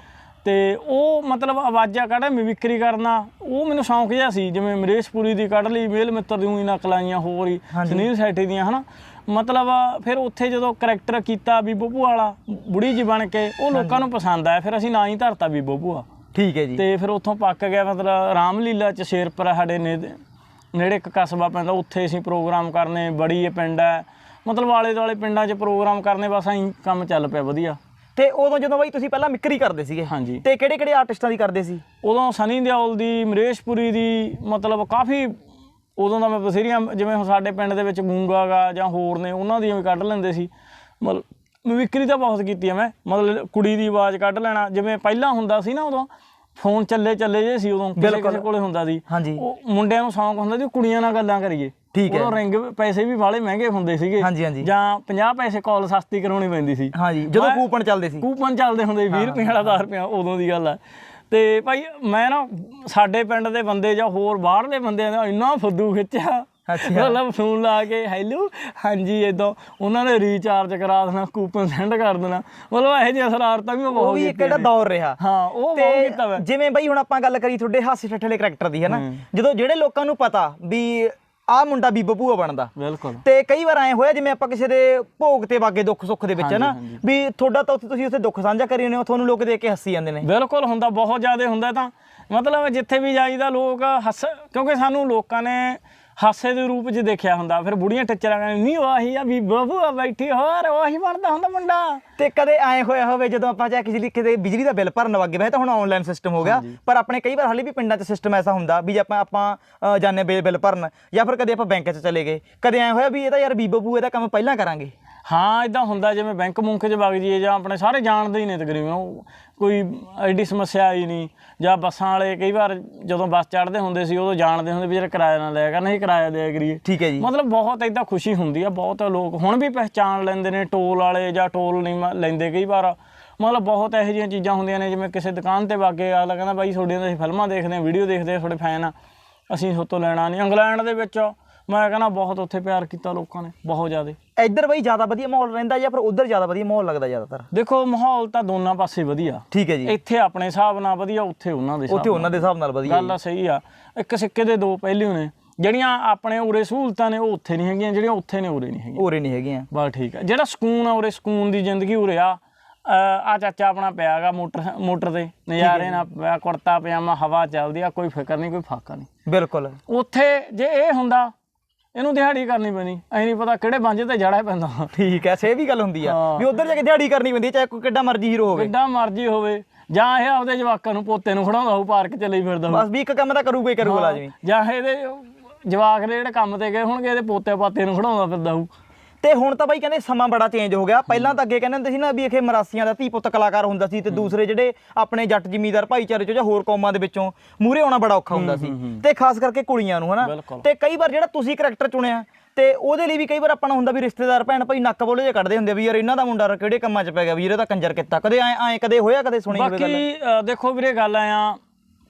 ਤੇ ਉਹ ਮਤਲਬ ਆਵਾਜ਼ਾਂ ਕੱਢ ਮਿਮਿਕਰੀ ਕਰਨਾ ਉਹ ਮੈਨੂੰ ਸ਼ੌਂਕ ਜਿਹਾ ਸੀ ਜਿਵੇਂ ਮਰੇਸ਼ਪੁਰੀ ਦੀ ਕੱਢ ਲਈ ਮੇਲ ਮਿੱਤਰ ਦੀ ਉਹੀ ਨਕਲਾਈਆਂ ਹੋਰ ਹੀ। ਸੁਨੀਲ ਸੈਠੀ ਦੀਆਂ ਹਨਾ? ਮਤਲਬ ਫਿਰ ਉੱਥੇ ਜਦੋਂ ਕਰੈਕਟਰ ਕੀਤਾ ਬੀਬੋ ਵਾਲਾ ਬੁੜੀ ਜੀ ਬਣ ਕੇ ਉਹ ਲੋਕਾਂ ਨੂੰ ਪਸੰਦ ਆਇਆ ਫਿਰ ਅਸੀਂ ਨਾਂ ਹੀ ਧਰਤਾ ਬੀਬੋ ਭੂਆ। ਠੀਕ ਹੈ ਜੀ। ਤੇ ਫਿਰ ਉੱਥੋਂ ਪੱਕ ਗਿਆ ਮਤਲਬ ਰਾਮਲੀਲਾ ਚ ਸ਼ੇਰਪੁਰਾ ਸਾਡੇ ਨੇੜੇ ਇੱਕ ਕਸਬਾ ਪੈਂਦਾ ਉੱਥੇ ਅਸੀਂ ਪ੍ਰੋਗਰਾਮ ਕਰਨੇ ਬੜੀ ਇਹ ਪਿੰਡ ਹੈ। ਮਤਲਬ ਆਲੇ ਦੁਆਲੇ ਪਿੰਡਾਂ 'ਚ ਪ੍ਰੋਗਰਾਮ ਕਰਨੇ ਬਸ ਐਂ ਕੰਮ ਚੱਲ ਪਿਆ ਵਧੀਆ। ਤੇ ਉਦੋਂ ਜਦੋਂ ਬਈ ਤੁਸੀਂ ਪਹਿਲਾਂ ਮਿਕਰੀ ਕਰਦੇ ਸੀਗੇ ਹਾਂਜੀ। ਤੇ ਕਿਹੜੇ ਕਿਹੜੇ ਆਰਟਿਸਟਾਂ ਦੀ ਕਰਦੇ ਸੀ? ਉਦੋਂ ਸਨੀ ਦਿਓਲ ਦੀ ਮਰੇਸ਼ਪੁਰੀ ਦੀ ਮਤਲਬ ਕਾਫੀ ਉਦੋਂ ਦਾ ਮੈਂ ਬਥੇਰੀਆਂ ਜਿਵੇਂ ਹੁਣ ਸਾਡੇ ਪਿੰਡ ਦੇ ਵਿੱਚ ਗੂੰਗਾ ਗਾ ਜਾਂ ਹੋਰ ਨੇ ਉਹਨਾਂ ਦੀਆਂ ਵੀ ਕੱਢ ਲੈਂਦੇ ਸੀ। ਮਤਲਬ ਮਿਮਿਕਰੀ ਤਾਂ ਬਹੁਤ ਕੀਤੀ ਆ ਮੈਂ ਮਤਲਬ ਕੁੜੀ ਦੀ ਆਵਾਜ਼ ਕੱਢ ਲੈਣਾ ਜਿਵੇਂ ਪਹਿਲਾਂ ਹੁੰਦਾ ਸੀ ਨਾ ਉਦੋਂ ਫੋਨ ਚੱਲੇ ਚੱਲੇ ਜੇ ਸੀ ਉਦੋਂ ਕਿਸੇ ਬਿਲਕੁਲ। ਕਿਸੇ ਕੋਲੇ ਹੁੰਦਾ ਸੀ। ਹਾਂਜੀ। ਉਹ ਮੁੰਡਿਆਂ ਨੂੰ ਸ਼ੌਂਕ ਹੁੰਦਾ ਸੀ ਕੁੜੀਆਂ ਨਾਲ ਗੱਲਾਂ ਕਰੀਏ। ਠੀਕ ਹੈ। ਉਦੋਂ ਰਿੰਗ ਪੈਸੇ ਵੀ ਵਾਲੇ ਮਹਿੰਗੇ ਹੁੰਦੇ ਸੀਗੇ। ਹਾਂਜੀ, ਹਾਂਜੀ। ਜਾਂ 50 ਪੈਸੇ ਕਾਲ ਸਸਤੀ ਕਰਾਉਣੀ ਪੈਂਦੀ ਸੀ। ਹਾਂਜੀ ਜਦੋਂ ਮੈਂ- ਕੂਪਨ ਚੱਲਦੇ ਸੀ। ਕੂਪਨ ਚੱਲਦੇ ਹੁੰਦੇ 20 ਰੁਪਏ ਵਾਲਾ 10 ਰੁਪਏ ਉਦੋਂ ਦੀ ਗੱਲ ਆ। ਤੇ ਭਾਈ ਮੈਂ ਨਾ ਸਾਡੇ ਪਿੰਡ ਦੇ ਬੰਦੇ ਜਾਂ ਹੋਰ ਬਾਹਰਲੇ ਬੰਦਿਆਂ ਦਾ ਇੰਨਾ ਫੁੱਦੂ ਖਿੱਚਿਆ। ਅੱਛਾ। ਮਤਲਬ ਫੋਨ ਲਾ ਕੇ ਹੈਲੋ? ਹਾਂਜੀ ਇਦੋਂ ਉਹਨਾਂ ਨੇ ਰੀਚਾਰਜ ਕਰਾ ਦੇਣਾ ਕੂਪਨ ਸੈਂਡ ਕਰ ਦੇਣਾ। ਮਤਲਬ ਇਹੋ ਜਿਹੀਆਂ ਸ਼ਰਾਰਤਾਂ ਵੀ ਉਹ ਬਹੁਤ ਵੀ ਇੱਕ ਜਿਹੜਾ। ਦੌਰ ਰਿਹਾ। ਹਾਂ ਉਹ ਬਹੁਤ ਕੀਤਾ ਮੈਂ ਜਿਵੇਂ ਬਈ ਹੁਣ ਆਪਾਂ ਗੱਲ ਕਰੀ ਤੁਹਾਡੇ ਹਾਸੇ ਠੱਠਲੇ ਕਰੈਕਟਰ ਦੀ ਹੈ। ਨਾ ਜਦੋਂ ਜਿਹੜੇ ਲੋਕਾਂ ਨੂੰ ਪਤਾ ਵੀ ਆਹ ਮੁੰਡਾ ਬੀਬੋ ਭੂਆ ਬਣਦਾ। ਬਿਲਕੁਲ। ਤੇ ਕਈ ਵਾਰ ਐ ਹੋਇਆ ਜਿਵੇਂ ਆਪਾਂ ਕਿਸੇ ਦੇ ਭੋਗ ਤੇ ਵਾਗੇ ਦੁੱਖ ਸੁੱਖ ਦੇ ਵਿੱਚ ਹੈ ਨਾ। ਵੀ ਤੁਹਾਡਾ ਤਾਂ ਉੱਥੇ ਤੁਸੀਂ ਉੱਥੇ ਦੁੱਖ ਸਾਂਝਾ ਕਰੀ ਜਾਂਦੇ ਹੋ ਤੁਹਾਨੂੰ ਲੋਕ ਦੇਖ ਕੇ ਹੱਸੀ ਜਾਂਦੇ ਨੇ। ਬਿਲਕੁਲ ਹੁੰਦਾ ਬਹੁਤ ਜ਼ਿਆਦਾ ਹੁੰਦਾ ਤਾਂ। ਮਤਲਬ ਜਿੱਥੇ ਵੀ ਜਾਈਦਾ ਲੋਕ ਹੱਸ ਕਿਉਂਕਿ ਸਾਨੂੰ ਲੋਕਾਂ ਨੇ ਹਾਸੇ ਦੇ ਰੂਪ 'ਚ ਦੇਖਿਆ ਹੁੰਦਾ ਫਿਰ ਬੁੜੀਆਂ ਟਿੱਚਰਾਂ ਕਹਿੰਦੀਆਂ ਨਹੀਂ ਉਹ ਆ ਵੀ ਬਹੂ ਆ ਬੈਠੀ ਹੋਰ ਉਹੀ ਬਣਦਾ ਹੁੰਦਾ ਮੁੰਡਾ। ਤੇ ਕਦੇ ਐ ਹੋਇਆ ਹੋਵੇ ਜਦੋਂ ਆਪਾਂ ਚਾਹੇ ਕਿਸੇ ਕਿਤੇ ਬਿਜਲੀ ਦਾ ਬਿੱਲ ਭਰਨ ਵਗੇ ਵੈਸੇ ਤਾਂ ਹੁਣ ਆਨਲਾਈਨ ਸਿਸਟਮ ਹੋ ਗਿਆ ਪਰ ਆਪਣੇ ਕਈ ਵਾਰ ਹਾਲੇ ਵੀ ਪਿੰਡਾਂ 'ਚ ਸਿਸਟਮ ਐਸਾ ਹੁੰਦਾ ਵੀ ਜੇ ਆਪਾਂ ਆਪਾਂ ਜਾਂਦੇ ਬਿੱਲ ਭਰਨ ਜਾਂ ਫਿਰ ਕਦੇ ਆਪਾਂ ਬੈਂਕ 'ਚ ਚਲੇ ਗਏ। ਕਦੇ ਐ ਹੋਇਆ ਵੀ ਇਹ ਤਾਂ ਯਾਰ ਬੀਬੋ ਬੂ ਇਹਦਾ ਕੰਮ ਪਹਿਲਾਂ ਕਰਾਂਗੇ। ਹਾਂ ਇਦਾਂ ਹੁੰਦਾ ਜਿਵੇਂ ਬੈਂਕ ਮੁੰਕ 'ਚ ਵਗ ਜੀਏ ਜਾਂ ਆਪਣੇ ਸਾਰੇ ਜਾਣਦੇ ਹੀ ਨੇ ਤਕਰੀਬਨ ਕੋਈ ਐਡੀ ਸਮੱਸਿਆ ਆਈ ਨਹੀਂ। ਜਾਂ ਬੱਸਾਂ ਵਾਲੇ ਕਈ ਵਾਰ ਜਦੋਂ ਬੱਸ ਚੜ੍ਹਦੇ ਹੁੰਦੇ ਸੀ ਉਦੋਂ ਜਾਣਦੇ ਹੁੰਦੇ ਵੀ ਜਿਹੜਾ ਕਿਰਾਇਆ ਨਾ ਲਿਆ ਕਰ ਨਹੀਂ ਕਿਰਾਇਆ ਦਿਆ ਕਰੀਏ। ਠੀਕ ਹੈ ਜੀ। ਮਤਲਬ ਬਹੁਤ ਇਦਾਂ ਖੁਸ਼ੀ ਹੁੰਦੀ ਆ ਬਹੁਤ ਲੋਕ ਹੁਣ ਵੀ ਪਹਿਚਾਣ ਲੈਂਦੇ ਨੇ ਟੋਲ ਵਾਲੇ ਜਾਂ ਟੋਲ ਨਹੀਂ ਲੈਂਦੇ ਕਈ ਵਾਰ। ਮਤਲਬ ਬਹੁਤ ਇਹੋ ਜਿਹੀਆਂ ਚੀਜ਼ਾਂ ਹੁੰਦੀਆਂ ਨੇ ਜਿਵੇਂ ਕਿਸੇ ਦੁਕਾਨ ਤੇ ਵਾਗੇ ਅਗਲਾ ਕਹਿੰਦਾ ਬਾਈ ਤੁਹਾਡੀਆਂ ਤਾਂ ਅਸੀਂ ਫਿਲਮਾਂ ਦੇਖਦੇ ਹਾਂ ਵੀਡੀਓ ਦੇਖਦੇ ਹਾਂ ਤੁਹਾਡੇ ਫੈਨ ਆ। ਅਸੀਂ ਤੁਹਾਡੇ ਤੋਂ ਲੈਣਾ ਨਹੀਂ। ਇੰਗਲੈਂਡ ਦੇ ਵਿੱਚ ਮੈਂ ਕਹਿੰਦਾ ਬਹੁਤ ਉੱਥੇ ਪਿਆਰ ਕੀਤਾ ਲੋਕਾਂ ਨੇ ਬਹੁਤ ਜ਼ਿਆਦਾ। ਇੱਧਰ ਬਈ ਜ਼ਿਆਦਾ ਵਧੀਆ ਮਾਹੌਲ ਰਹਿੰਦਾ ਜਾਂ ਫਿਰ ਉੱਧਰ ਜ਼ਿਆਦਾ ਵਧੀਆ ਮਾਹੌਲ ਲੱਗਦਾ ਜ਼ਿਆਦਾਤਰ? ਦੇਖੋ ਮਾਹੌਲ ਤਾਂ ਦੋਨਾਂ ਪਾਸੇ ਵਧੀਆ। ਠੀਕ ਹੈ ਜੀ। ਇੱਥੇ ਆਪਣੇ ਹਿਸਾਬ ਨਾਲ ਵਧੀਆ ਉੱਥੇ ਉਹਨਾਂ ਦੇ ਹਿਸਾਬ ਉੱਥੇ ਉਹਨਾਂ ਦੇ ਹਿਸਾਬ ਨਾਲ ਵਧੀਆ ਗੱਲ ਸਹੀ ਆ। ਇੱਕ ਸਿੱਕੇ ਦੇ ਦੋ ਪਹਿਲੂ ਨੇ ਜਿਹੜੀਆਂ ਆਪਣੇ ਉਰੇ ਸਹੂਲਤਾਂ ਨੇ ਉਹ ਉੱਥੇ ਨਹੀਂ ਹੈਗੀਆਂ ਜਿਹੜੀਆਂ ਉੱਥੇ ਨੇ ਉਰੇ ਨਹੀਂ ਹੈਗੀਆਂ। ਹੋਰੇ ਨਹੀਂ ਹੈਗੀਆਂ। ਬਸ ਠੀਕ ਆ। ਜਿਹੜਾ ਸਕੂਨ ਆ ਉਰੇ ਸਕੂਨ ਦੀ ਜ਼ਿੰਦਗੀ ਉਰੇ ਆ। ਆ ਚਾਚਾ ਆਪਣਾ ਪਿਆਗਾ ਮੋਟਰ ਮੋਟਰ ਤੇ। ਨਜ਼ਾਰੇ ਨਾਲ ਕੁੜਤਾ ਪਜਾਮਾ ਹਵਾ ਚੱਲਦੀ ਆ ਕੋਈ ਫਿਕਰ ਨਹੀਂ ਕੋਈ ਫਾਕਾ ਨਹੀਂ। ਬਿਲਕੁਲ। ਉੱਥੇ ਜੇ ਇਹ ਹੁੰਦਾ ਇਹਨੂੰ ਦਿਹਾੜੀ ਕਰਨੀ ਪੈਣੀ ਐ ਨਹੀਂ ਪਤਾ ਕਿਹੜੇ ਬਾਂਝੇ ਤੇ ਜੜਾ ਪੈਂਦਾ। ਠੀਕ ਹੈ ਸੇ ਵੀ ਗੱਲ ਹੁੰਦੀ ਆ। ਵੀ ਉੱਧਰ ਜਾ ਕੇ ਦਿਹਾੜੀ ਕਰਨੀ ਪੈਂਦੀ ਚਾਹੇ ਕੋਈ ਕਿੱਡਾ ਮਰਜ਼ੀ ਹੀਰੋ ਹੋਵੇ। ਕਿੱਡਾ ਮਰਜ਼ੀ ਹੋਵੇ ਜਾਂ ਇਹ ਆਪਦੇ ਜਵਾਕਾਂ ਨੂੰ ਪੋਤੇ ਨੂੰ ਖੜਾਉਂਦਾ ਹੋਊ ਪਾਰਕ ਚ ਲਈ ਫਿਰਦਾ ਬਸ ਵੀ ਇੱਕ ਕੰਮ ਤਾਂ ਕਰੂਗਾ ਹੀ ਕਰੂਗਾ ਲਾਜ਼ਮੀ। ਜਾਂ ਇਹਦੇ ਜਵਾਕ ਨੇ ਜਿਹੜੇ ਕੰਮ ਤੇ ਗਏ ਹੋਣਗੇ ਇਹਦੇ ਪੋਤੇ ਪਾਤੇ ਨੂੰ ਖੜਾਉਂਦਾ ਫਿਰਦਾ ਹੋਊ। ਤੇ ਹੁਣ ਤਾਂ ਬਾਈ ਕਹਿੰਦੇ ਸਮਾਂ ਬੜਾ ਚੇਂਜ ਹੋ ਗਿਆ। ਪਹਿਲਾਂ ਤਾਂ ਅੱਗੇ ਕਹਿੰਦੇ ਹੁੰਦੇ ਸੀ ਨਾ ਵੀ ਇਹ ਮਰਾਸੀਆਂ ਦਾ ਧੀ ਪੁੱਤ ਕਲਾਕਾਰ ਹੁੰਦਾ ਸੀ ਤੇ ਦੂਸਰੇ ਜਿਹੜੇ ਆਪਣੇ ਜੱਟ ਜ਼ਿਮੀਂਦਾਰ ਭਾਈਚਾਰੇ ਚੋਂ ਜਾਂ ਹੋਰ ਕੌਮਾਂ ਦੇ ਵਿੱਚੋਂ ਮੂਰੇ ਆਉਣਾ ਬੜਾ ਔਖਾ ਹੁੰਦਾ ਸੀ। ਤੇ ਖਾਸ ਕਰਕੇ ਕੁੜੀਆਂ ਨੂੰ ਹਨਾ। ਤੇ ਕਈ ਵਾਰ ਜਿਹੜਾ ਤੁਸੀਂ ਕਰੈਕਟਰ ਚੁਣਿਆ ਤੇ ਉਹਦੇ ਲਈ ਵੀ ਕਈ ਵਾਰ ਆਪਾਂ ਨੂੰ ਹੁੰਦਾ ਵੀ ਰਿਸ਼ਤੇਦਾਰ ਭੈਣ ਭਾਈ ਨੱਕ ਬੋਲੇ ਜੇ ਕੱਢਦੇ ਹੁੰਦੇ ਵੀ ਯਾਰ ਇਹਨਾਂ ਦਾ ਮੁੰਡਾ ਕਿਹੜੇ ਕੰਮਾਂ 'ਚ ਪੈ ਗਿਆ ਵੀ ਇਹਦਾ ਕੰਜਰ ਕੀਤਾ। ਕਦੇ ਐ ਐ ਕਦੇ ਹੋਇਆ ਕਦੇ ਸੁਣੀ ਹੋਵੇ ਗੱਲ? ਬਾਕੀ ਦੇਖੋ ਵੀਰੇ ਗੱਲ ਆਇਆ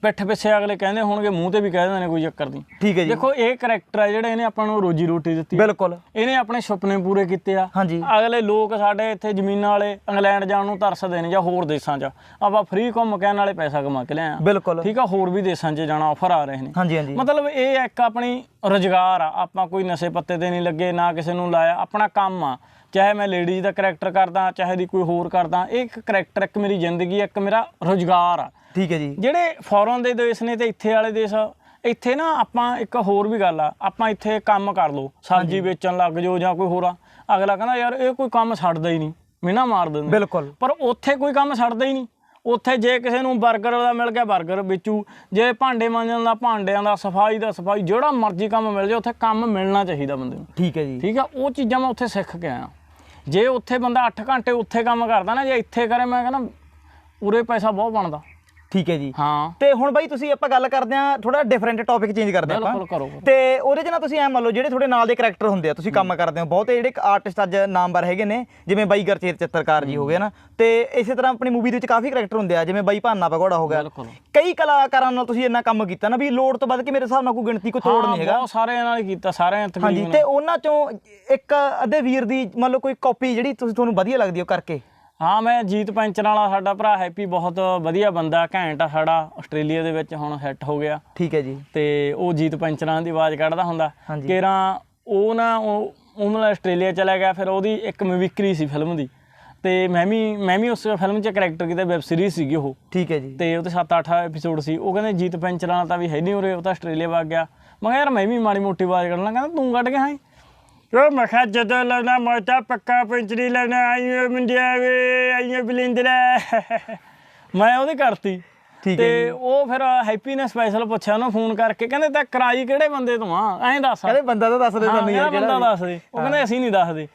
ਪਿੱਠ ਪਿੱਛੇ ਅਗਲੇ ਕਹਿੰਦੇ ਹੋਣਗੇ ਮੂੰਹ ਤੇ ਵੀ ਕਹਿ ਦਿੰਦੇ ਨੇ ਕੋਈ ਚੱਕਰ ਨਹੀਂ। ਠੀਕ ਹੈ ਜੀ। ਦੇਖੋ ਇਹ ਕਰੈਕਟਰ ਆ ਜਿਹੜਾ ਇਹਨੇ ਆਪਾਂ ਨੂੰ ਰੋਜੀ ਰੋਟੀ ਦਿੱਤੀ। ਬਿਲਕੁਲ। ਇਹਨੇ ਆਪਣੇ ਸੁਪਨੇ ਪੂਰੇ ਕੀਤੇ ਆ। ਹਾਂਜੀ। ਅਗਲੇ ਲੋਕ ਸਾਡੇ ਇੱਥੇ ਜ਼ਮੀਨਾਂ ਵਾਲੇ ਇੰਗਲੈਂਡ ਜਾਣ ਨੂੰ ਤਰਸਦੇ ਨੇ ਜਾਂ ਹੋਰ ਦੇਸ਼ਾਂ 'ਚ। ਆਪਾਂ ਫ੍ਰੀ ਘੁੰਮ ਕੇ ਨਾਲੇ ਪੈਸਾ ਕਮਾ ਕੇ ਲਿਆ ਬਿਲਕੁਲ। ਠੀਕ ਆ ਹੋਰ ਵੀ ਦੇਸ਼ਾਂ 'ਚ ਜਾਣਾ ਆਫਰ ਆ ਰਹੇ ਨੇ। ਹਾਂਜੀ ਹਾਂਜੀ। ਮਤਲਬ ਇਹ ਇੱਕ ਆਪਣੀ ਰੁਜ਼ਗਾਰ ਆ। ਆਪਾਂ ਕੋਈ ਨਸ਼ੇ ਪੱਤੇ ਤੇ ਨਹੀਂ ਲੱਗੇ ਨਾ ਕਿਸੇ ਨੂੰ ਲਾਇਆ। ਆਪਣਾ ਕੰਮ ਆ। ਚਾਹੇ ਮੈਂ ਲੇਡੀਜ਼ ਦਾ ਕਰੈਕਟਰ ਕਰਦਾ ਚਾਹੇ ਦੀ ਕੋਈ ਹੋਰ ਕਰਦਾ। ਇਹ ਇੱਕ ਕਰੈਕਟਰ ਇੱਕ ਮੇਰੀ ਜ਼ਿੰਦਗੀ ਇੱਕ ਮੇਰਾ ਰੁਜ਼ਗਾਰ ਆ। ਠੀਕ ਹੈ ਜੀ। ਜਿਹੜੇ ਫੋਰਨ ਦੇ ਦੇਸ਼ ਨੇ ਤੇ ਇੱਥੇ ਵਾਲੇ ਦੇਸ਼ ਇੱਥੇ ਨਾ ਆਪਾਂ ਇੱਕ ਹੋਰ ਵੀ ਗੱਲ ਆ ਆਪਾਂ ਇੱਥੇ ਕੰਮ ਕਰ ਲਓ ਸਬਜ਼ੀ ਵੇਚਣ ਲੱਗ ਜਾਓ ਜਾਂ ਕੋਈ ਹੋਰ ਆ। ਅਗਲਾ ਕਹਿੰਦਾ ਯਾਰ ਇਹ ਕੋਈ ਕੰਮ ਛੱਡਦਾ ਹੀ ਨਹੀਂ ਮਿਹਣਾ ਮਾਰ ਦਿੰਦੇ। ਬਿਲਕੁਲ। ਪਰ ਉੱਥੇ ਕੋਈ ਕੰਮ ਛੱਡਦਾ ਹੀ ਨਹੀਂ। ਉੱਥੇ ਜੇ ਕਿਸੇ ਨੂੰ 버ਗਰ ਦਾ ਮਿਲ ਗਿਆ 버ਗਰ ਵੇਚੂ। ਜੇ ਭਾਂਡੇ ਮਾਂਜਣ ਦਾ ਭਾਂਡਿਆਂ ਦਾ ਸਫ਼ਾਈ ਦਾ ਸਫ਼ਾਈ ਜਿਹੜਾ ਮਰਜ਼ੀ ਕੰਮ ਮਿਲ ਜਾਏ ਉੱਥੇ ਕੰਮ ਮਿਲਣਾ ਚਾਹੀਦਾ ਬੰਦੇ ਨੂੰ। ਠੀਕ ਹੈ ਜੀ। ਠੀਕ ਆ? ਉਹ ਚੀਜ਼ਾਂ ਮੈਂ ਉੱਥੇ ਸਿੱਖ ਕੇ ਆਇਆ। ਜੇ ਉੱਥੇ ਬੰਦਾ 8 ਘੰਟੇ ਉੱਥੇ ਕੰਮ ਕਰਦਾ ਨਾ ਜੇ ਇੱਥੇ ਕਰੇ ਮੈਂ ਕਹਿੰਦਾ ਉਰੇ ਪੈਸਾ ਬਹੁਤ ਬਣਦਾ। ਠੀਕ ਹੈ ਜੀ। ਹਾਂ। ਤੇ ਹੁਣ ਬਾਈ ਤੁਸੀਂ ਆਪਾਂ ਗੱਲ ਕਰਦੇ ਆ ਥੋੜਾ ਡਿਫਰੈਂਟ ਟੌਪਿਕ ਚੇਂਜ ਕਰਦੇ ਆਪਾਂ। ਬਿਲਕੁਲ ਕਰੋ ਤੇ ਉਹਦੇ 'ਚ ਨਾ ਤੁਸੀਂ ਐ ਮੰਨ ਲਓ ਜਿਹੜੇ ਤੁਹਾਡੇ ਨਾਲ ਦੇ ਕਰੈਕਟਰ ਹੁੰਦੇ ਆ ਤੁਸੀਂ ਕੰਮ ਕਰਦੇ ਹੋ ਬਹੁਤੇ ਜਿਹੜੇ ਆਰਟਿਸਟ ਅੱਜ ਨਾਮਵਰ ਹੈਗੇ ਨੇ ਜਿਵੇਂ ਬਾਈ ਗਰਚੇਤ ਚਿੱਤਰਕਾਰ ਜੀ ਹੋ ਗਏ ਨਾ। ਤੇ ਇਸੇ ਤਰ੍ਹਾਂ ਆਪਣੀ ਮੂਵੀ ਦੇ ਵਿੱਚ ਕਾਫੀ ਕਰੈਕਟਰ ਹੁੰਦੇ ਆ ਜਿਵੇਂ ਬਾਈ ਭਾਨਾ ਭਗੌੜਾ ਹੋ ਗਿਆ। ਕਈ ਕਲਾਕਾਰਾਂ ਨਾਲ ਤੁਸੀਂ ਇੰਨਾ ਕੰਮ ਕੀਤਾ ਨਾ ਵੀ ਲੋੜ ਤੋਂ ਵੱਧ ਕੇ ਮੇਰੇ ਹਿਸਾਬ ਨਾਲ ਕੋਈ ਗਿਣਤੀ ਕੋਈ ਤੋੜ ਹਾਂ, ਨਹੀਂ ਹੈਗਾ। ਬਹੁਤ ਸਾਰਿਆਂ ਨਾਲ ਹੀ ਕੀਤਾ ਸਾਰਿਆਂ ਹਾਂਜੀ ਤਕਰੀਬਨ ਤੇ ਉਹਨਾਂ ਚੋਂ ਇੱਕ ਅੱਧੇ ਵੀਰ ਦੀ ਮੰਨ ਲਓ ਕੋਈ ਕਾਪੀ ਜਿਹੜੀ ਤੁਸੀਂ ਤੁਹਾਨੂੰ ਵਧੀਆ ਲੱਗਦੀ ਉਹ ਕਰਕੇ। ਹਾਂ ਮੈਂ ਜੀਤ ਪੈਂਚਰ ਵਾਲਾ ਸਾਡਾ ਭਰਾ ਹੈਪੀ ਬਹੁਤ ਵਧੀਆ ਬੰਦਾ ਘੈਂਟ ਆ ਸਾਡਾ ਆਸਟ੍ਰੇਲੀਆ ਦੇ ਵਿੱਚ ਹੁਣ ਸੈੱਟ ਹੋ ਗਿਆ। ਠੀਕ ਹੈ ਜੀ। ਤੇ ਉਹ ਜੀਤ ਪੈਂਚਰਾਂ ਦੀ ਆਵਾਜ਼ ਕੱਢਦਾ ਹੁੰਦਾ। ਕੇਰਾਂ ਉਹ ਨਾ ਉਹ ਉਹ ਮਤਲਬ ਆਸਟ੍ਰੇਲੀਆ ਚਲਾ ਗਿਆ ਫਿਰ ਉਹਦੀ ਇੱਕ ਮਿਵਿਕਰੀ ਸੀ ਫਿਲਮ ਦੀ। ਤੇ ਮੈਂ ਵੀ ਮੈਂ ਵੀ ਉਸ ਫਿਲਮ 'ਚ ਕਰੈਕਟਰ ਕੀਤਾ ਵੈਬ ਸੀਰੀਜ਼ ਸੀਗੀ ਉਹ। ਠੀਕ ਹੈ ਜੀ। ਤੇ ਉਹਦੇ 7-8 ਐਪੀਸੋਡ ਸੀ। ਉਹ ਕਹਿੰਦੇ ਜੀਤ ਪੈਂਚਰਾਂ ਵਾਲਾ ਤਾਂ ਵੀ ਹੈ ਨਹੀਂ ਉਰੇ ਉਹ ਤਾਂ ਆਸਟ੍ਰੇਲੀਆ ਵਗ ਗਿਆ। ਮੈਂ ਯਾਰ ਮੈਂ ਵੀ ਮਾੜੀ ਮੋਟੀ ਆਵਾਜ਼ ਕੱਢਣਾ ਕਹਿੰਦਾ ਤੂੰ ਕੱਢ ਗਿਆ ਹੈ। ਉਹ ਮੈਂ ਕਿਹਾ ਜਦੋਂ ਲੈਣਾ ਮੋਟਾ ਪੱਕਾ ਪੈਂਚਰੀ ਲੈਣਾ ਆਈਏ ਮੁੰਡਿਆ ਵੇ ਆਈਏ ਬਲਿੰਦਰਾ। ਮੈਂ ਉਹਦੀ ਕਰਤੀ। ਠੀਕ ਹੈ ਤੇ ਉਹ ਫਿਰ ਹੈਪੀ ਨੇ ਸਪੈਸ਼ਲ ਪੁੱਛਿਆ ਉਹਨੂੰ ਫੋਨ ਕਰਕੇ। ਕਹਿੰਦੇ ਤਾਂ ਕਰਾਈ ਕਿਹੜੇ ਬੰਦੇ ਤੋਂ ਆ? ਐਂ ਦੱਸ। ਕਹਿੰਦੇ ਬੰਦਾ ਤਾਂ ਦੱਸ ਦੇ ਸਾਨੂੰ ਯਾਰ ਕਿਹੜਾ ਬੰਦਾ ਦੱਸ ਦੇ। ਉਹ ਕਹਿੰਦੇ ਅਸੀਂ ਨਹੀਂ ਦੱਸਦੇ।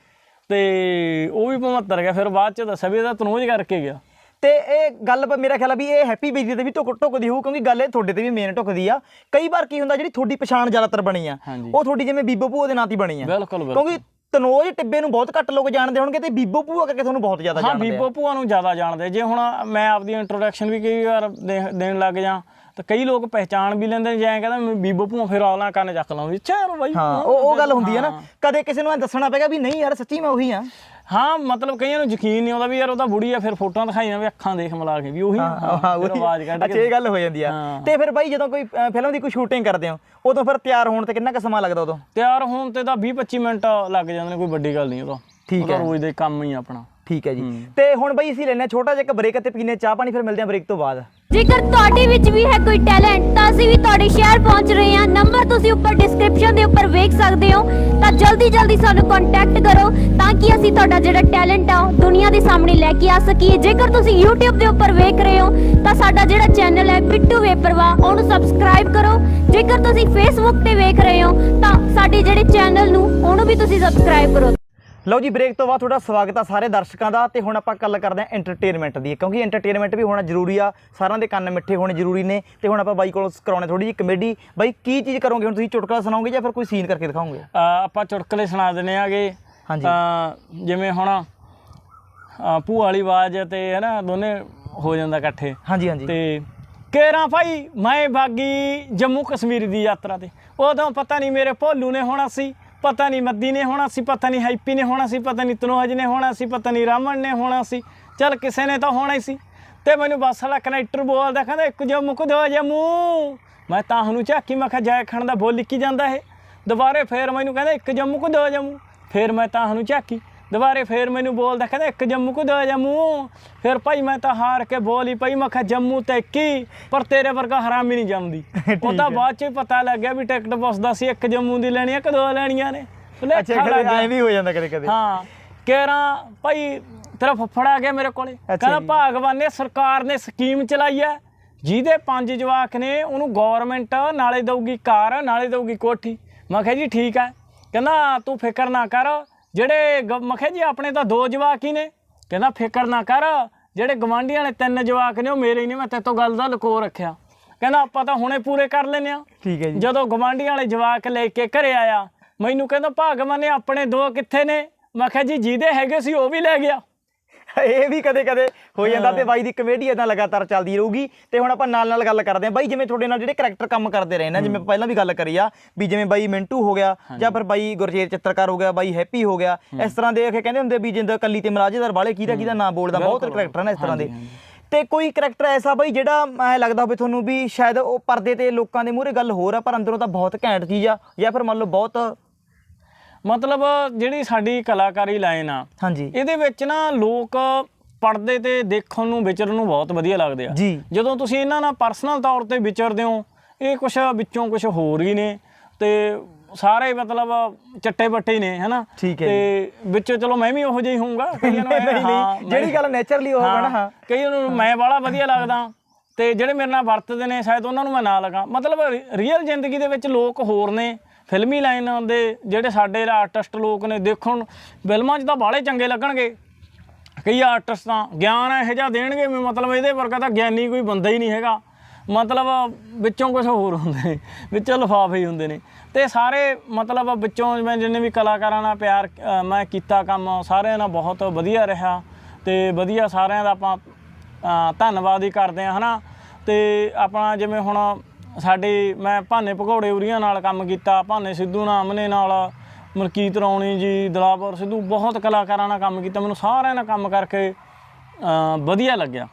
ਤੇ ਉਹ ਵੀ 75 ਗਿਆ ਫਿਰ ਬਾਅਦ ਚ ਦੱਸਿਆ ਵੀ ਇਹਦਾ ਤਨੋਜ ਕਰਕੇ ਗਿਆ। ਤੇ ਇਹ ਗੱਲ ਮੇਰਾ ਖਿਆਲ ਆ ਵੀ ਇਹ ਹੈਪੀ ਬੇਜੀ ਤੇ ਵੀ ਟੁਕ ਟੁਕਦੀ ਹੋਊ ਕਿਉਂਕਿ ਗੱਲ ਇਹ ਤੁਹਾਡੇ ਤੇ ਵੀ ਮੇਨ ਟੁਕਦੀ ਆ। ਕਈ ਵਾਰ ਕੀ ਹੁੰਦਾ ਜਿਹੜੀ ਤੁਹਾਡੀ ਪਛਾਣ ਜ਼ਿਆਦਾਤਰ ਬਣੀ ਆ। ਉਹ ਤੁਹਾਡੀ ਜਿਵੇਂ ਬੀਬੋ ਭੂਆ ਦੇ ਨਾਂ ਤੇ ਹੀ ਬਣੀ ਆ। ਕਿਉਂਕਿ ਤਨੋਜ ਟਿੱਬੇ ਨੂੰ ਬਹੁਤ ਘੱਟ ਲੋਕ ਜਾਣਦੇ ਹੋਣਗੇ ਤੇ ਬੀਬੋ ਭੂਆ ਕਰਕੇ ਤੁਹਾਨੂੰ ਬਹੁਤ ਜ਼ਿਆਦਾ ਹਾਂ ਜਾਣਦੇ ਆ। ਬੀਬੋ ਭੂਆ ਨੂੰ ਜ਼ਿਆਦਾ ਜਾਣਦੇ ਜੇ ਹੁਣ ਮੈਂ ਆਪਦੀ ਇੰਟਰੋਡਕਸ਼ਨ ਵੀ ਕਈ ਵਾਰ ਦੇਣ ਲੱਗ ਜਾ ਤਾਂ ਕਈ ਲੋਕ ਪਹਿਚਾਣ ਵੀ ਲੈਂਦੇ ਨੇ ਜੇ ਐਂ ਕਹਿੰਦਾ ਮੈਂ ਬੀਬੋ ਭੂਆ ਫਿਰ ਆਉਣਾ ਕੰਨ ਚੱਕ ਲਾਂ ਵੀ ਚਲੋ ਬਾਈ। ਹਾਂ ਉਹ ਗੱਲ ਹੁੰਦੀ ਆ ਨਾ। ਕਦੇ ਕਿਸੇ ਨੂੰ ਐਂ ਦੱਸਣਾ ਪੈਗਾ ਵੀ ਨਹੀਂ ਯਾਰ ਸੱਚੀ ਮੈਂ ਉਹੀ ਆ। ਹਾਂ ਮਤਲਬ ਕਈਆਂ ਨੂੰ ਯਕੀਨ ਨਹੀਂ ਆਉਂਦਾ ਵੀ ਯਾਰ ਉਹ ਤਾਂ ਬੁੜੀ ਆ ਫਿਰ ਫੋਟੋਆਂ ਦਿਖਾਈਆਂ ਵੀ ਅੱਖਾਂ ਦੇਖ ਮਿਲਾ ਕੇ ਵੀ ਉਹੀ। ਹਾਂ ਆਵਾਜ਼ ਕੱਢ ਅੱਛਾ ਕੇ ਇਹ ਗੱਲ ਹੋ ਜਾਂਦੀ ਆ। ਤੇ ਫਿਰ ਬਾਈ ਜਦੋਂ ਕੋਈ ਫਿਲਮ ਦੀ ਕੋਈ ਸ਼ੂਟਿੰਗ ਕਰਦੇ ਹੋ ਉਦੋਂ ਫਿਰ ਤਿਆਰ ਹੋਣ ਤੇ ਕਿੰਨਾ ਕੁ ਸਮਾਂ ਲੱਗਦਾ ਉਦੋਂ ਤਿਆਰ ਹੋਣ ਤੇ ਤਾਂ 20 25 ਮਿੰਟ ਲੱਗ ਜਾਂਦੇ ਨੇ ਕੋਈ ਵੱਡੀ ਗੱਲ ਨਹੀਂ ਉਹ ਤਾਂ ਠੀਕ ਹੈ। ਰੋਜ਼ ਦੇ ਕੰਮ ਹੀ ਆਪਣਾ ਠੀਕ ਹੈ ਜੀ। ਤੇ ਹੁਣ ਬਾਈ ਅਸੀਂ ਲੈਣੇ ਛੋਟਾ ਜਿਹਾ ਇੱਕ ਬ੍ਰੇਕ ਤੇ ਪੀਨੇ ਚਾਹ ਪਾਣੀ ਫਿਰ ਮਿਲਦੇ ਹਾਂ ਬ੍ਰੇਕ ਤੋਂ ਬਾਅਦ। ਜੇਕਰ ਤੁਹਾਡੇ ਵਿੱਚ ਵੀ ਹੈ ਕੋਈ ਟੈਲੈਂਟ ਤਾਂ ਅਸੀਂ ਵੀ ਤੁਹਾਡੇ ਸ਼ਹਿਰ ਪਹੁੰਚ ਰਹੇ ਹਾਂ। ਨੰਬਰ ਤੁਸੀਂ ਉੱਪਰ ਡਿਸਕ੍ਰਿਪਸ਼ਨ ਦੇ ਉੱਪਰ ਵੇਖ ਸਕਦੇ ਹੋ। ਤਾਂ ਜਲਦੀ ਜਲਦੀ ਸਾਨੂੰ ਕੰਟੈਕਟ ਕਰੋ ਤਾਂ ਕਿ ਅਸੀਂ ਤੁਹਾਡਾ ਜਿਹੜਾ ਟੈਲੈਂਟ ਆ ਉਹ ਦੁਨੀਆ ਦੇ ਸਾਹਮਣੇ ਲੈ ਕੇ ਆ ਸਕੀਏ। ਜੇਕਰ ਤੁਸੀਂ YouTube ਦੇ ਉੱਪਰ ਵੇਖ ਰਹੇ ਹੋ ਤਾਂ ਸਾਡਾ ਜਿਹੜਾ ਚੈਨਲ ਹੈ ਬਿੱਟੂ ਵੇਪਰਵਾ ਉਹਨੂੰ ਸਬਸਕ੍ਰਾਈਬ ਕਰੋ। ਜੇਕਰ ਤੁਸੀਂ Facebook ਤੇ ਵੇਖ ਰਹੇ ਹੋ ਤਾਂ ਸਾਡੇ ਜਿਹੜੇ ਚੈਨਲ ਨੂੰ ਉਹਨੂੰ ਵੀ ਤੁਸੀਂ ਸਬਸਕ੍ਰਾਈਬ ਕਰੋ। ਲਓ ਜੀ ਬ੍ਰੇਕ ਤੋਂ ਬਾਅਦ ਤੁਹਾਡਾ ਸਵਾਗਤ ਆ ਸਾਰੇ ਦਰਸ਼ਕਾਂ ਦਾ ਤੇ ਹੁਣ ਆਪਾਂ ਗੱਲ ਕਰਦੇ ਹਾਂ ਐਂਟਰਟੇਨਮੈਂਟ ਦੀ ਕਿਉਂਕਿ ਐਂਟਰਟੇਨਮੈਂਟ ਵੀ ਹੋਣਾ ਜ਼ਰੂਰੀ ਆ ਸਾਰਿਆਂ ਦੇ ਕੰਨ ਮਿੱਠੇ ਹੋਣੇ ਜ਼ਰੂਰੀ ਨੇ ਤੇ ਹੁਣ ਆਪਾਂ ਬਾਈ ਕੋਲੋਂ ਕਰਾਉਣੇ ਥੋੜੀ ਜਿਹੀ ਕਮੇਡੀ ਬਾਈ ਕੀ ਚੀਜ਼ ਕਰੋਗੇ? ਹੁਣ ਤੁਸੀਂ ਚੁਟਕਲਾ ਸੁਣਾਓਗੇ ਜਾਂ ਫਿਰ ਕੋਈ ਸੀਨ ਕਰਕੇ ਦਿਖਾਓਗੇ? ਆਪਾਂ ਚੁਟਕਲੇ ਸੁਣਾ ਦਿੰਦੇ ਆਗੇ ਹਾਂਜੀ। ਤਾਂ ਜਿਵੇਂ ਹੁਣ ਭੂਆ ਵਾਲੀ ਆਵਾਜ਼ ਤੇ ਹੈ ਨਾ ਦੋਨੇ ਹੋ ਜਾਂਦਾ ਇਕੱਠੇ। ਹਾਂਜੀ ਹਾਂਜੀ। ਤੇ ਕੇਰਾਂ ਭਾਈ ਮੈਂ ਬਾਗੀ ਜੰਮੂ ਕਸ਼ਮੀਰ ਦੀ ਯਾਤਰਾ ਤੇ। ਉਦੋਂ ਪਤਾ ਨਹੀਂ ਮੇਰੇ ਭੋਲੂ ਨੇ ਹੋਣਾ ਸੀ। ਪਤਾ ਨਹੀਂ ਮੱਦੀ ਨੇ ਹੋਣਾ ਸੀ, ਪਤਾ ਨਹੀਂ ਹੈਪੀ ਨੇ ਹੋਣਾ ਸੀ, ਪਤਾ ਨਹੀਂ ਤਨੋਜ ਨੇ ਹੋਣਾ ਸੀ, ਪਤਾ ਨਹੀਂ ਰਾਮਣ ਨੇ ਹੋਣਾ ਸੀ। ਚੱਲ ਕਿਸੇ ਨੇ ਤਾਂ ਹੋਣਾ ਹੀ ਸੀ। ਤੇ ਮੈਨੂੰ ਬੱਸ ਵਾਲਾ ਕਨੈਕਟਰ ਬੋਲਦਾ ਕਹਿੰਦਾ, ਇੱਕ ਜੰਮੂ ਕੋ ਦੋ ਜੰਮੂ ਮੈਂ ਤਾਂ ਉਹਨੂੰ ਝਾਕੀ, ਮੈਂ ਕਿਹਾ ਜੈ ਖਣ ਦਾ ਬੋਲ ਲਿਖੀ ਜਾਂਦਾ ਇਹ। ਦੁਬਾਰੇ ਫੇਰ ਮੈਨੂੰ ਕਹਿੰਦਾ, ਇੱਕ ਜੰਮੂ ਕੋ ਦੋ ਜੰਮੂ ਫੇਰ ਮੈਂ ਤਾਂ ਉਹਨੂੰ ਝਾਕੀ। ਦੁਬਾਰੇ ਫੇਰ ਮੈਨੂੰ ਬੋਲਦਾ ਕਹਿੰਦਾ ਇੱਕ ਜੰਮੂ ਕੋ ਦੋ ਜੰਮੂ। ਫਿਰ ਭਾਈ ਮੈਂ ਤਾਂ ਹਾਰ ਕੇ ਬੋਲੀ ਪਈ ਮੈਂ ਕਿਹਾ ਜੰਮੂ ਤੇ ਕੀ? ਪਰ ਤੇਰੇ ਵਰਗਾ ਹਰਾਮੀ ਨਹੀਂ ਜੰਮਦੀ। ਉਹ ਤਾਂ ਬਾਅਦ ਚ ਪਤਾ ਲੱਗਿਆ ਵੀ ਟਿਕਟ ਪੁੱਛਦਾ ਸੀ ਇੱਕ ਜੰਮੂ ਦੀ ਲੈਣੀ ਆ ਕਿ ਦੋ ਲੈਣੀਆਂ ਨੇ। ਅੱਛਾ ਲੱਗ ਕਦੇ ਗਿਆ। ਐ ਵੀ ਹੋ ਜਾਂਦਾ ਕਦੇ ਕਦੇ। ਹਾਂ। ਕੇਰਾਂ ਭਾਈ ਤੇਰਾ ਫੁੱਫੜ ਆ ਗਿਆ ਮੇਰੇ ਕੋਲੇ। ਕਹਿੰਦਾ। ਭਾਗਵਾਨ ਨੇ ਸਰਕਾਰ ਨੇ ਸਕੀਮ ਚਲਾਈ ਹੈ ਜਿਹਦੇ ਪੰਜ ਜਵਾਕ ਨੇ ਉਹਨੂੰ ਗਵਰਨਮੈਂਟ ਨਾਲੇ ਦਊਗੀ ਕਾਰ ਨਾਲੇ ਦਊਗੀ ਕੋਠੀ। ਮੈਂ ਕਿਹਾ ਜੀ ਠੀਕ ਹੈ ਕਹਿੰਦਾ ਤੂੰ ਫਿਕਰ ਨਾ ਕਰ ਜਿਹੜੇ ਗ- ਮੈਂ ਕਿਹਾ ਜੀ ਆਪਣੇ ਤਾਂ ਦੋ ਜਵਾਕ ਹੀ ਨੇ। ਕਹਿੰਦਾ ਫਿਕਰ ਨਾ ਕਰ ਜਿਹੜੇ ਗਵਾਂਢੀਆਂ ਨੇ ਤਿੰਨ ਜਵਾਕ ਨੇ ਉਹ ਮੇਰੇ ਹੀ ਨੇ ਮੈਂ ਤੇਤੋਂ ਗੱਲ ਦਾ ਲੁਕੋ ਰੱਖਿਆ। ਕਹਿੰਦਾ ਆਪਾਂ ਤਾਂ ਹੁਣੇ ਪੂਰੇ ਕਰ ਲੈਨੇ ਆ ਠੀਕ ਹੈ ਜੀ। ਜਦੋਂ ਗਵਾਂਢੀਆਂ ਵਾਲੇ ਜਵਾਕ ਲੈ ਕੇ ਘਰੇ ਆਇਆ ਮੈਨੂੰ ਕਹਿੰਦਾ ਭਾਗਵਾਨ ਨੇ ਆਪਣੇ ਦੋ ਕਿੱਥੇ ਨੇ? ਮੈਂ ਕਿਹਾ ਜੀ ਜਿਹਦੇ ਹੈਗੇ ਸੀ ਉਹ ਵੀ ਲੈ ਗਿਆ। ਇਹ ਵੀ ਕਦੇ ਕਦੇ ਹੋ ਜਾਂਦਾ ਤੇ ਬਾਈ ਦੀ ਕਮੇਡੀ ਇਦਾਂ ਲਗਾਤਾਰ ਚੱਲਦੀ ਰਹੂਗੀ ਤੇ ਹੁਣ ਆਪਾਂ ਨਾਲ ਨਾਲ ਗੱਲ ਕਰਦੇ ਹਾਂ। ਬਾਈ ਜਿਵੇਂ ਤੁਹਾਡੇ ਨਾਲ ਜਿਹੜੇ ਕਰੈਕਟਰ ਕੰਮ ਕਰਦੇ ਰਹੇ ਨਾ ਜਿਵੇਂ ਪਹਿਲਾਂ ਵੀ ਗੱਲ ਕਰੀ ਆ ਵੀ ਜਿਵੇਂ ਬਾਈ ਮਿੰਟੂ ਹੋ ਗਿਆ ਜਾਂ ਫਿਰ ਬਾਈ ਗੁਰਜੀਤ ਚਿੱਤਰਕਾਰ ਹੋ ਗਿਆ ਬਾਈ ਹੈਪੀ ਹੋ ਗਿਆ ਇਸ ਤਰ੍ਹਾਂ ਦੇ ਇਹ ਕਹਿੰਦੇ ਹੁੰਦੇ ਵੀ ਜਿੰਦ ਕੱਲੀ ਤੇ ਮਰਾਜੇਦਾਰ ਵਾਲੇ ਕਿਹਦਾ ਕਿਹਦਾ ਨਾਮ ਬੋਲਦਾ ਬਹੁਤ ਕਰੈਕਟਰ ਨੇ ਇਸ ਤਰ੍ਹਾਂ ਦੇ। ਤੇ ਕੋਈ ਕਰੈਕਟਰ ਐਸਾ ਬਾਈ ਜਿਹੜਾ ਐ ਲੱਗਦਾ ਹੋਵੇ ਤੁਹਾਨੂੰ ਵੀ ਸ਼ਾਇਦ ਉਹ ਪਰਦੇ ਤੇ ਲੋਕਾਂ ਦੇ ਮੂਹਰੇ ਗੱਲ ਹੋਰ ਆ ਪਰ ਅੰਦਰੋਂ ਤਾਂ ਬਹੁਤ ਘੈਂਟ ਚੀਜ਼ ਆ ਜਾਂ ਫਿਰ ਮੰਨ ਲਓ ਬਹੁਤ ਮਤਲਬ ਜਿਹੜੀ ਸਾਡੀ ਕਲਾਕਾਰੀ ਲਾਈਨ ਆ ਹਾਂਜੀ। ਇਹਦੇ ਵਿੱਚ ਨਾ ਲੋਕ ਪੜਦੇ ਤੇ ਦੇਖਣ ਨੂੰ ਵਿਚਰਨ ਨੂੰ ਬਹੁਤ ਵਧੀਆ ਲੱਗਦੇ ਆ। ਜੀ। ਜਦੋਂ ਤੁਸੀਂ ਇਹਨਾਂ ਨਾਲ ਪਰਸਨਲ ਤੌਰ ਤੇ ਵਿਚਰਦੇ ਹੋ ਇਹ ਕੁਛ ਵਿੱਚੋਂ ਕੁਛ ਹੋਰ ਹੀ ਨੇ ਤੇ ਸਾਰੇ ਮਤਲਬ ਚੱਟੇ ਬੱਟੇ ਹੀ ਨੇ ਹਨਾ? ਤੇ ਵਿੱਚ ਚਲੋ ਮੈਂ ਵੀ ਉਹੋ ਜਿਹਾ ਹੀ ਹੋਊਗਾ ਕਈਆਂ ਨੂੰ ਨਹੀਂ ਇਹ- ਹਾਂ, ਨਹੀਂ ਜਿਹੜੀ ਗੱਲ ਨੇਚਰਲੀ ਨਾ ਹਾਂ ਕਈਆਂ ਨੂੰ ਮੈਂ ਬਾਹਲਾ ਵਧੀਆ ਲੱਗਦਾ। ਤੇ ਜਿਹੜੇ ਮੇਰੇ ਨਾਲ ਵਰਤਦੇ ਨੇ ਸ਼ਾਇਦ ਉਹਨਾਂ ਨੂੰ ਮੈਂ ਨਾ ਲਗਾ। ਮਤਲਬ ਰੀਅਲ ਜ਼ਿੰਦਗੀ ਦੇ ਵਿੱਚ ਲੋਕ ਹੋਰ ਨੇ। ਫਿਲਮੀ ਲਾਈਨ ਦੇ ਜਿਹੜੇ ਸਾਡੇ ਆਰਟਿਸਟ ਲੋਕ ਨੇ ਦੇਖਣ, ਫਿਲਮਾਂ 'ਚ ਤਾਂ ਬਾਹਲੇ ਚੰਗੇ ਲੱਗਣਗੇ। ਕਈ ਆਰਟਿਸਟ ਤਾਂ ਗਿਆਨ ਇਹੋ ਜਿਹਾ ਦੇਣਗੇ ਵੀ ਮਤਲਬ ਇਹਦੇ ਵਰਗਾ ਤਾਂ ਗਿਆਨੀ ਕੋਈ ਬੰਦਾ ਹੀ ਨਹੀਂ ਹੈਗਾ। ਮਤਲਬ ਵਿੱਚੋਂ ਕੁਝ ਹੋਰ ਹੁੰਦੇ ਨੇ, ਵਿੱਚੋਂ ਲਿਫਾਫੇ ਹੀ ਹੁੰਦੇ ਨੇ। ਤੇ ਸਾਰੇ ਮਤਲਬ ਵਿੱਚੋਂ ਮੈਂ ਜਿੰਨੇ ਵੀ ਕਲਾਕਾਰਾਂ ਨਾਲ ਪਿਆਰ ਮੈਂ ਕੀਤਾ ਕੰਮ, ਸਾਰਿਆਂ ਨਾਲ ਬਹੁਤ ਵਧੀਆ ਰਿਹਾ। ਤੇ ਵਧੀਆ ਸਾਰਿਆਂ ਦਾ ਆਪਾਂ ਧੰਨਵਾਦ ਹੀ ਕਰਦੇ ਆ ਹਨਾ? ਤੇ ਆਪਣਾ ਜਿਵੇਂ ਹੁਣ ਸਾਡੇ ਮੈਂ ਭਾਨੇ ਭਗੌੜੇ ਉਰੀਆਂ ਨਾਲ ਕੰਮ ਕੀਤਾ, ਭਾਨੇ ਸਿੱਧੂ ਨਾਮਨੇ ਨਾਲ, ਮਲਕੀਤ ਰੌਣੀ ਜੀ ਦਲਾਵਰ ਸਿੱਧੂ ਬਹੁਤ ਕਲਾਕਾਰਾਂ ਨਾਲ ਕੰਮ ਕੀਤਾ, ਮੈਨੂੰ ਸਾਰਿਆਂ ਨਾਲ ਕੰਮ ਕਰਕੇ ਵਧੀਆ ਲੱਗਿਆ।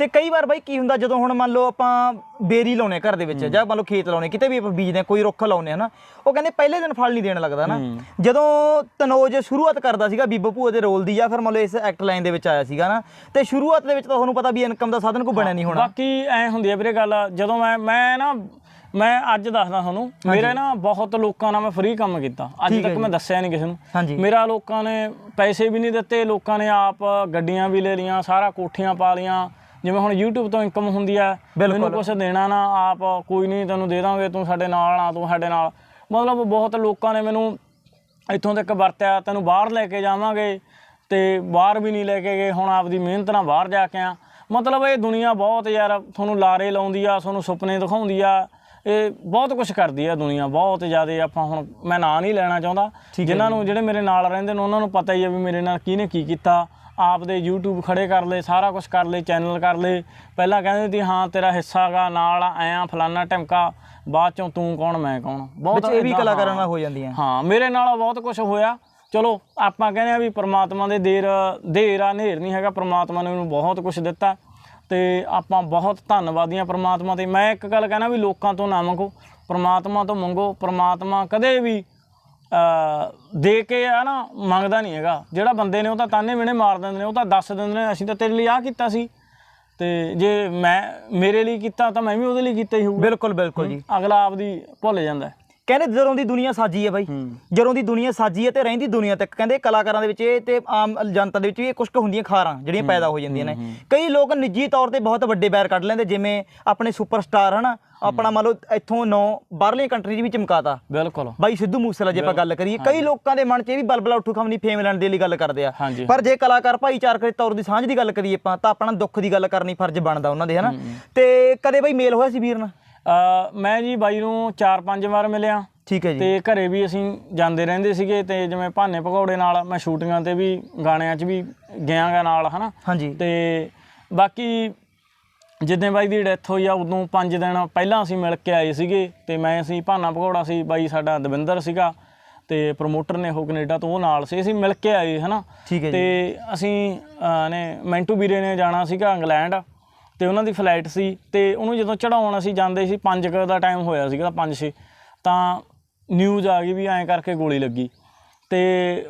ਤੇ ਕਈ ਵਾਰ ਬਾਈ ਕੀ ਹੁੰਦਾ ਜਦੋਂ ਹੁਣ ਮੰਨ ਲਓ ਆਪਾਂ ਬੇਰੀ ਲਾਉਨੇ ਘਰ ਦੇ ਵਿੱਚ ਜਾਂ ਮੰਨ ਲਓ ਖੇਤ ਲਾਉਨੇ ਕਿਤੇ ਵੀ ਆਪਾਂ ਬੀਜਦੇ ਕੋਈ ਰੁੱਖ ਲਾਉਨੇ ਹਨਾ ਉਹ ਕਹਿੰਦੇ ਪਹਿਲੇ ਦਿਨ ਫਲ ਨਹੀਂ ਦੇਣ ਲੱਗਦਾ ਨਾ। ਜਦੋਂ ਤਨੋਜ ਸ਼ੁਰੂਆਤ ਕਰਦਾ ਸੀਗਾ ਬੀਬੋ ਭੂਆ ਦੇ ਰੋਲ ਦੀ ਜਾਂ ਫਿਰ ਮੰਨ ਲਓ ਇਸ ਐਕਟ ਲਾਈਨ ਦੇ ਵਿੱਚ ਆਇਆ ਸੀਗਾ ਨਾ ਤੇ ਸ਼ੁਰੂਆਤ ਦੇ ਵਿੱਚ ਤਾਂ ਤੁਹਾਨੂੰ ਪਤਾ ਵੀ ਇਨਕਮ ਦਾ ਸਾਧਨ ਕੋਈ ਬਣਿਆ ਨਹੀਂ ਹੋਣਾ। ਬਾਕੀ ਐ ਹੁੰਦੀ ਹੈ ਵੀਰੇ ਗੱਲ ਜਦੋਂ ਮੈਂ ਮੈਂ ਨਾ ਮੈਂ ਅੱਜ ਦੱਸਦਾ ਤੁਹਾਨੂੰ ਮੇਰੇ ਨਾ ਬਹੁਤ ਲੋਕਾਂ ਨਾਲ ਮੈਂ ਫ੍ਰੀ ਕੰਮ ਕੀਤਾ। ਅੱਜ ਤੱਕ ਮੈਂ ਦੱਸਿਆ ਨਹੀਂ ਕਿਸੇ ਨੂੰ। ਮੇਰਾ ਲੋਕਾਂ ਨੇ ਪੈਸੇ ਵੀ ਨਹੀਂ ਦਿੱਤੇ ਲੋਕਾਂ ਨੇ ਆਪ ਗੱਡੀਆਂ ਵੀ ਲੈ ਲੀਆਂ ਸਾਰਾ ਕੋਠੀਆਂ ਪਾ ਲੀਆਂ ਜਿਵੇਂ ਹੁਣ YouTube ਤੋਂ ਇਨਕਮ ਹੁੰਦੀ ਆ ਮੈਨੂੰ ਕੁਝ ਦੇਣਾ ਨਾ ਆਪ ਕੋਈ ਨਹੀਂ ਤੈਨੂੰ ਦੇ ਦਾਂਗੇ ਤੂੰ ਸਾਡੇ ਨਾਲ ਆ ਤੂੰ ਸਾਡੇ ਨਾਲ। ਮਤਲਬ ਬਹੁਤ ਲੋਕਾਂ ਨੇ ਮੈਨੂੰ ਇੱਥੋਂ ਤੱਕ ਵਰਤਿਆ ਤੈਨੂੰ ਬਾਹਰ ਲੈ ਕੇ ਜਾਵਾਂਗੇ ਤੇ ਬਾਹਰ ਵੀ ਨਹੀਂ ਲੈ ਕੇ ਗਏ ਹੁਣ ਆਪਦੀ ਮਿਹਨਤ ਨਾਲ ਬਾਹਰ ਜਾ ਕੇ ਆ। ਮਤਲਬ ਇਹ ਦੁਨੀਆ ਬਹੁਤ ਯਾਰ ਤੁਹਾਨੂੰ ਲਾਰੇ ਲਾਉਂਦੀ ਆ ਤੁਹਾਨੂੰ ਸੁਪਨੇ ਦਿਖਾਉਂਦੀ ਆ। ਇਹ ਬਹੁਤ ਕੁਝ ਕਰਦੀ ਆ ਦੁਨੀਆ ਬਹੁਤ ਜ਼ਿਆਦਾ ਆਪਾਂ ਹੁਣ ਮੈਂ ਨਾਂ ਨਹੀਂ ਲੈਣਾ ਚਾਹੁੰਦਾ। ਜਿਨ੍ਹਾਂ ਨੂੰ ਜਿਹੜੇ ਮੇਰੇ ਨਾਲ ਰਹਿੰਦੇ ਨੇ ਉਹਨਾਂ ਨੂੰ ਪਤਾ ਹੀ ਆ ਵੀ ਮੇਰੇ ਨਾਲ ਕਿਹਨੇ ਕੀ ਕੀਤਾ। ਆਪਦੇ YouTube ਖੜੇ ਕਰ ਲਏ ਸਾਰਾ ਕੁਝ ਕਰ ਲਏ ਚੈਨਲ ਕਰ ਲਏ। ਪਹਿਲਾਂ ਕਹਿੰਦੇ ਸੀ ਹਾਂ ਤੇਰਾ ਹਿੱਸਾ ਗਾ ਨਾਲ ਆਇਆ ਫਲਾਨਾ ਢਮਕਾ ਬਾਅਦ ਚੋਂ ਤੂੰ ਕੌਣ ਮੈਂ ਕੌਣ? ਬਹੁਤ ਇਹ ਵੀ ਕਲਾਕਾਰਾਂ ਹਾਂ। ਨਾਲ ਹੋ ਜਾਂਦੀਆਂ। ਹਾਂ ਮੇਰੇ ਨਾਲ ਬਹੁਤ ਕੁਝ ਹੋਇਆ। ਚਲੋ ਆਪਾਂ ਕਹਿੰਦੇ ਆ ਵੀ ਪ੍ਰਮਾਤਮਾ ਦੇ ਦੇਰ ਦੇਰ ਆ ਨੇਰ ਨਹੀਂ ਹੈਗਾ। ਪ੍ਰਮਾਤਮਾ ਨੇ ਮੈਨੂੰ ਬਹੁਤ ਕੁਝ ਦਿੱਤਾ। ਤੇ ਆਪਾਂ ਬਹੁਤ ਧੰਨਵਾਦੀ ਆ ਪ੍ਰਮਾਤਮਾ ਤੇ। ਮੈਂ ਇੱਕ ਗੱਲ ਕਹਿਣਾ ਵੀ ਲੋਕਾਂ ਤੋਂ ਨਾ ਮੰਗੋ। ਪ੍ਰਮਾਤਮਾ ਤੋਂ ਮੰਗੋ। ਪ੍ਰਮਾਤਮਾ ਕਦੇ ਵੀ ਦੇ ਕੇ ਆ ਨਾ ਮੰਗਦਾ ਨਹੀਂ ਹੈਗਾ। ਜਿਹੜਾ ਬੰਦੇ ਨੇ ਉਹ ਤਾਂ ਤਾਨੇ ਮਿਹਣੇ ਮਾਰ ਦਿੰਦੇ ਨੇ ਉਹ ਤਾਂ ਦੱਸ ਦਿੰਦੇ ਨੇ ਅਸੀਂ ਤਾਂ ਤੇਰੇ ਲਈ ਆਹ ਕੀਤਾ ਸੀ। ਤੇ ਜੇ ਮੈਂ ਮੇਰੇ ਲਈ ਕੀਤਾ ਤਾਂ ਮੈਂ ਵੀ ਉਹਦੇ ਲਈ ਕੀਤਾ ਹੀ ਹੋਊਗਾ। ਬਿਲਕੁਲ ਬਿਲਕੁਲ ਜੀ। ਅਗਲਾ ਆਪਦੀ ਭੁੱਲ ਜਾਂਦਾ। ਕਹਿੰਦੇ ਜਦੋਂ ਦੀ ਦੁਨੀਆ ਸਾਜੀ ਹੈ ਬਾਈ ਜਦੋਂ ਦੀ ਦੁਨੀਆ ਸਾਜੀ ਹੈ ਤੇ ਰਹਿੰਦੀ ਦੁਨੀਆ ਤੱਕ। ਕਹਿੰਦੇ ਕਲਾਕਾਰਾਂ ਦੇ ਵਿੱਚ ਇਹ ਤੇ ਆਮ ਜਨਤਾ ਦੇ ਵਿੱਚ ਵੀ ਇਹ ਕੁਝ ਕੁ ਹੁੰਦੀਆਂ ਖਾਰਾਂ ਜਿਹੜੀਆਂ ਪੈਦਾ ਹੋ ਜਾਂਦੀਆਂ ਨੇ। ਕਈ ਲੋਕ ਨਿੱਜੀ ਤੌਰ ਤੇ ਬਹੁਤ ਵੱਡੇ ਬੈਰ ਕੱਢ ਲੈਂਦੇ ਜਿਵੇਂ ਆਪਣੇ ਸੁਪਰਸਟਾਰ ਹਨਾ? ਆਪਣਾ ਮੰਨ ਲਓ ਇੱਥੋਂ ਨੌ ਬਾਹਰਲੀਆਂ ਕੰਟਰੀ 'ਚ ਵੀ ਚਮਕਾਤਾ। ਬਿਲਕੁਲ। ਬਾਈ ਸਿੱਧੂ ਮੂਸੇਵਾਲਾ ਜੇ ਆਪਾਂ ਗੱਲ ਕਰੀਏ ਕਈ ਲੋਕਾਂ ਦੇ ਮਨ 'ਚ ਇਹ ਵੀ ਬਲਬਲਾ ਉੱਠੂ ਖਮਨੀ ਫੇਮ ਲੈਣ ਦੇ ਲਈ ਗੱਲ ਕਰਦੇ ਆ। ਪਰ ਜੇ ਕਲਾਕਾਰ ਭਾਈਚਾਰਕ ਦੇ ਤੌਰ ਦੀ ਸਾਂਝ ਦੀ ਗੱਲ ਕਰੀਏ ਆਪਾਂ ਤਾਂ ਆਪਣਾ ਦੁੱਖ ਦੀ ਗੱਲ ਕਰਨੀ ਫਰਜ਼ ਬਣਦਾ ਉਹਨਾਂ ਦੇ ਹਨਾ? ਤੇ ਕਦੇ ਬਾਈ ਮੇਲ ਹੋਇਆ ਸੀ ਵੀਰ ਨਾਲ? ਮੈਂ ਜੀ ਬਾਈ ਨੂੰ ਚਾਰ ਪੰਜ ਵਾਰ ਮਿਲਿਆ। ਠੀਕ ਹੈ ਜੀ। ਤੇ ਘਰੇ ਵੀ ਅਸੀਂ ਜਾਂਦੇ ਰਹਿੰਦੇ ਸੀਗੇ ਤੇ ਜਿਵੇਂ ਭਾਨੇ ਪਕੌੜੇ ਨਾਲ ਮੈਂ ਸ਼ੂਟਿੰਗਾਂ ਤੇ ਵੀ ਗਾਣਿਆਂ 'ਚ ਵੀ ਗਿਆਗਾ ਨਾਲ ਹਨਾ? ਹਾਂਜੀ। ਤੇ ਬਾਕੀ ਜਿੱਦਾਂ ਬਾਈ ਦੀ ਡੈਥ ਹੋਈ ਆ ਉਦੋਂ 5 ਦਿਨ ਪਹਿਲਾਂ ਅਸੀਂ ਮਿਲ ਕੇ ਆਏ ਸੀਗੇ ਤੇ ਮੈਂ ਅਸੀਂ ਭਾਨਾ ਪਕੌੜਾ ਸੀ ਬਾਈ ਸਾਡਾ ਦਵਿੰਦਰ ਸੀਗਾ ਤੇ ਪ੍ਰੋਮੋਟਰ ਨੇ ਉਹ ਕੈਨੇਡਾ ਤੋਂ ਉਹ ਨਾਲ ਸੀ ਅਸੀਂ ਮਿਲ ਕੇ ਆਏ ਹਨਾ? ਤੇ ਅਸੀਂ ਨੇ ਮੈਂਟੂ ਵੀਰੇ ਨੇ ਜਾਣਾ ਸੀਗਾ ਇੰਗਲੈਂਡ। ਤੇ ਉਹਨਾਂ ਦੀ ਫਲਾਈਟ ਸੀ ਤੇ ਉਹਨੂੰ ਜਦੋਂ ਚੜਾਉਣ ਅਸੀਂ ਜਾਂਦੇ ਸੀ 5 ਕੁ ਦਾ ਟਾਈਮ ਹੋਇਆ ਸੀਗਾ 5-6 ਤਾਂ ਨਿਊਜ਼ ਆ ਗਈ ਵੀ ਐਂ ਕਰਕੇ ਗੋਲੀ ਲੱਗੀ। ਤੇ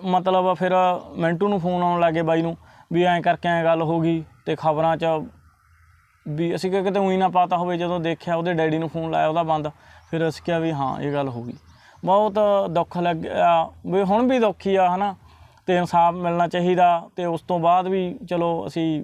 ਮਤਲਬ ਫਿਰ ਮੈਂਟੂ ਨੂੰ ਫੋਨ ਆਉਣ ਲੱਗੇ ਬਾਈ ਨੂੰ ਵੀ ਐਂ ਕਰਕੇ ਐਂ ਗੱਲ ਹੋ ਗਈ ਤੇ ਖਬਰਾਂ 'ਚ ਵੀ ਅਸੀਂ ਕਿਹਾ ਕਿਤੇ ਉਹੀ ਨਾ ਪਤਾ ਹੋਵੇ, ਜਦੋਂ ਦੇਖਿਆ ਉਹਦੇ ਡੈਡੀ ਨੂੰ ਫੋਨ ਲਾਇਆ ਉਹਦਾ ਬੰਦ, ਫਿਰ ਅਸੀਂ ਕਿਹਾ ਵੀ ਹਾਂ, ਇਹ ਗੱਲ ਹੋ ਗਈ। ਬਹੁਤ ਦੁੱਖ ਲੱਗਿਆ ਵੀ ਹੁਣ ਵੀ ਦੁੱਖੀ ਆ, ਹਨਾ? ਤੇ ਇਨਸਾਫ ਮਿਲਣਾ ਚਾਹੀਦਾ ਤੇ ਉਸ ਤੋਂ ਬਾਅਦ ਵੀ ਚਲੋ ਅਸੀਂ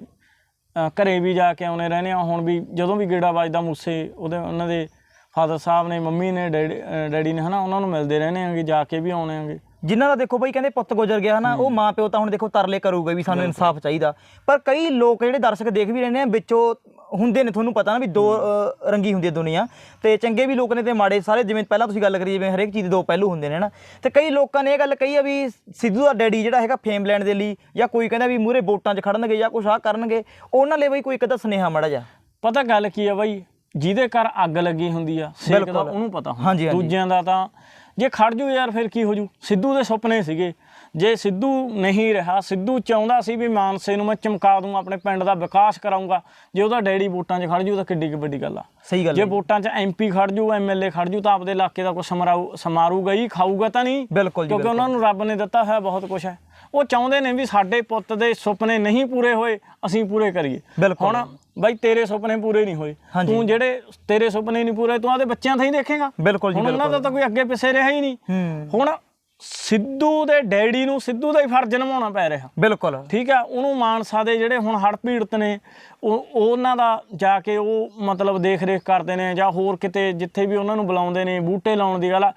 ਘਰੇ ਵੀ ਜਾ ਕੇ ਆਉਨੇ ਰਹਿੰਦੇ ਆ। ਹੁਣ ਵੀ ਜਦੋਂ ਵੀ ਗੇੜਾ ਵੱਜਦਾ ਮੂਸੇ, ਉਹਦੇ ਉਹਨਾਂ ਦੇ ਫਾਦਰ ਸਾਹਿਬ ਨੇ, ਮੰਮੀ ਨੇ, ਡੈਡੀ ਡੈਡੀ ਨੇ ਹਨਾ, ਉਹਨਾਂ ਨੂੰ ਮਿਲਦੇ ਰਹਿੰਦੇ ਆਂਗੇ ਜਾ ਕੇ ਵੀ ਆਉਨੇ ਆਂਗੇ। ਜਿਨ੍ਹਾਂ ਦਾ ਦੇਖੋ ਬਈ ਕਹਿੰਦੇ ਪੁੱਤ ਗੁਜ਼ਰ ਗਿਆ ਹਨਾ ਉਹ ਮਾਂ ਪਿਓ ਤਾਂ ਹੁਣ ਦੇਖੋ ਤਰਲੇ ਕਰੂਗਾ ਵੀ ਸਾਨੂੰ ਇਨਸਾਫ ਚਾਹੀਦਾ। ਪਰ ਕਈ ਲੋਕ ਜਿਹੜੇ ਦਰਸ਼ਕ ਦੇਖ ਵੀ ਰਹੇ ਨੇ ਵਿੱਚੋਂ ਹੁੰਦੇ ਨੇ ਤੁਹਾਨੂੰ ਪਤਾ ਨਾ ਵੀ ਦੋ ਰੰਗੀ ਹੁੰਦੀ ਹੈ ਦੁਨੀਆ। ਤੇ ਚੰਗੇ ਵੀ ਲੋਕ ਨੇ ਤੇ ਮਾੜੇ ਸਾਰੇ ਜਿਵੇਂ ਪਹਿਲਾਂ ਤੁਸੀਂ ਗੱਲ ਕਰੀ ਜਿਵੇਂ ਹਰੇਕ ਚੀਜ਼ ਦੇ ਦੋ ਪਹਿਲੂ ਹੁੰਦੇ ਨੇ ਹਨਾ। ਤੇ ਕਈ ਲੋਕਾਂ ਨੇ ਇਹ ਗੱਲ ਕਹੀ ਆ ਵੀ ਸਿੱਧੂ ਦਾ ਡੈਡੀ ਜਿਹੜਾ ਹੈਗਾ ਫੇਮ ਲੈਣ ਦੇ ਲਈ ਜਾਂ ਕੋਈ ਕਹਿੰਦਾ ਵੀ ਮੂਰੇ ਵੋਟਾਂ 'ਚ ਖੜਨਗੇ ਜਾਂ ਕੁਛ ਆ ਕਰਨਗੇ ਉਹਨਾਂ ਲਈ ਬਈ ਕੋਈ ਇੱਕ ਅੱਧਾ ਸੁਨੇਹਾ ਮਾੜਾ ਜਾ ਪਤਾ ਗੱਲ ਕੀ ਆ ਬਾਈ? ਜਿਹਦੇ ਘਰ ਅੱਗ ਲੱਗੀ ਹੁੰਦੀ ਆ ਸੇਕ ਦਾ। ਉਹਨੂੰ ਪਤਾ। ਹੁੰਦਾ ਹਾਂਜੀ। ਦੂਜਿਆਂ ਦਾ ਤਾਂ ਜੇ ਖੜ ਜੂ ਯਾਰ ਫਿਰ ਕੀ ਹੋ ਜੂ? ਸਿੱਧੂ ਦੇ ਸੁਪਨੇ ਸੀਗੇ। ਜੇ ਸਿੱਧੂ ਨਹੀਂ ਰਿਹਾ ਸਿੱਧੂ ਚਾਹੁੰਦਾ ਸੀ ਵੀ ਮਾਨਸੇ ਨੂੰ ਮੈਂ ਚਮਕਾ ਦੂੰ ਆਪਣੇ ਪਿੰਡ ਦਾ ਵਿਕਾਸ ਕਰਾਉਂਗਾ ਜੇ ਉਹਦਾ ਡੈਡੀ ਵੋਟਾਂ 'ਚ ਖੜ ਜੂ ਤਾਂ ਕਿੱਡੀ ਵੱਡੀ ਗੱਲ ਆ। ਸਹੀ ਗੱਲ ਜੇ ਵੋਟਾਂ 'ਚ ਐਮਪੀ ਖੜ ਜੂ ਐਮਐਲਏ ਖੜ ਜੂ ਤਾਂ ਆਪਦੇ ਇਲਾਕੇ ਦਾ ਕੁਝ ਸਮਰਾਊ ਸਮਾਰੂਗਾ ਹੀ ਖਾਊਗਾ ਤਾਂ ਨਹੀਂ। ਬਿਲਕੁਲ ਕਿਉਂਕਿ ਉਹਨਾਂ ਨੂੰ ਰੱਬ ਨੇ ਦਿੱਤਾ ਹੋਇਆ ਬਹੁਤ ਕੁਝ ਹੈ। ਉਹ ਚਾਹੁੰਦੇ ਨੇ ਵੀ ਸਾਡੇ ਪੁੱਤ ਦੇ ਸੁਪਨੇ ਨਹੀਂ ਪੂਰੇ ਹੋਏ ਅਸੀਂ ਪੂਰੇ ਕਰੀਏ। ਹੁਣ ਬਾਈ ਤੇਰੇ ਸੁਪਨੇ ਪੂਰੇ ਨਹੀਂ ਹੋਏ। ਤੂੰ ਜਿਹੜੇ ਤੇਰੇ ਸੁਪਨੇ ਨਹੀਂ ਪੂਰੇ ਤੂੰ ਆਦੇ ਬੱਚਿਆਂ ਥਾਈ ਦੇਖੇਗਾ। ਬਿਲਕੁਲ ਜੀ, ਉਹਨਾਂ ਦਾ। ਤਾਂ ਕੋਈ ਅੱਗੇ ਪਿੱਛੇ ਰਿਹਾ ਹੀ ਨਹੀਂ। ਹੂੰ। ਹੁਣ ਸਿੱਧੂ ਦੇ ਡੈਡੀ ਨੂੰ ਸਿੱਧੂ ਦਾ ਹੀ ਫਰਜ਼ ਨਿਭਾਉਣਾ ਪੈ ਰਿਹਾ। ਬਿਲਕੁਲ। ਠੀਕ ਹੈ ਉਹਨੂੰ ਮਾਨਸਾ ਦੇ ਜਿਹੜੇ ਹੁਣ ਹੜ੍ਹ ਪੀੜਤ ਨੇ ਉਹ ਉਹਨਾਂ ਦਾ ਜਾ ਕੇ ਉਹ ਮਤਲਬ ਦੇਖ ਰੇਖ ਕਰਦੇ ਨੇ ਜਾਂ ਹੋਰ ਕਿਤੇ ਜਿੱਥੇ ਵੀ ਉਹਨਾਂ ਨੂੰ ਬੁਲਾਉਂਦੇ ਨੇ ਬੂਟੇ ਲਾਉਣ ਦੀ ਗੱਲ ਆ।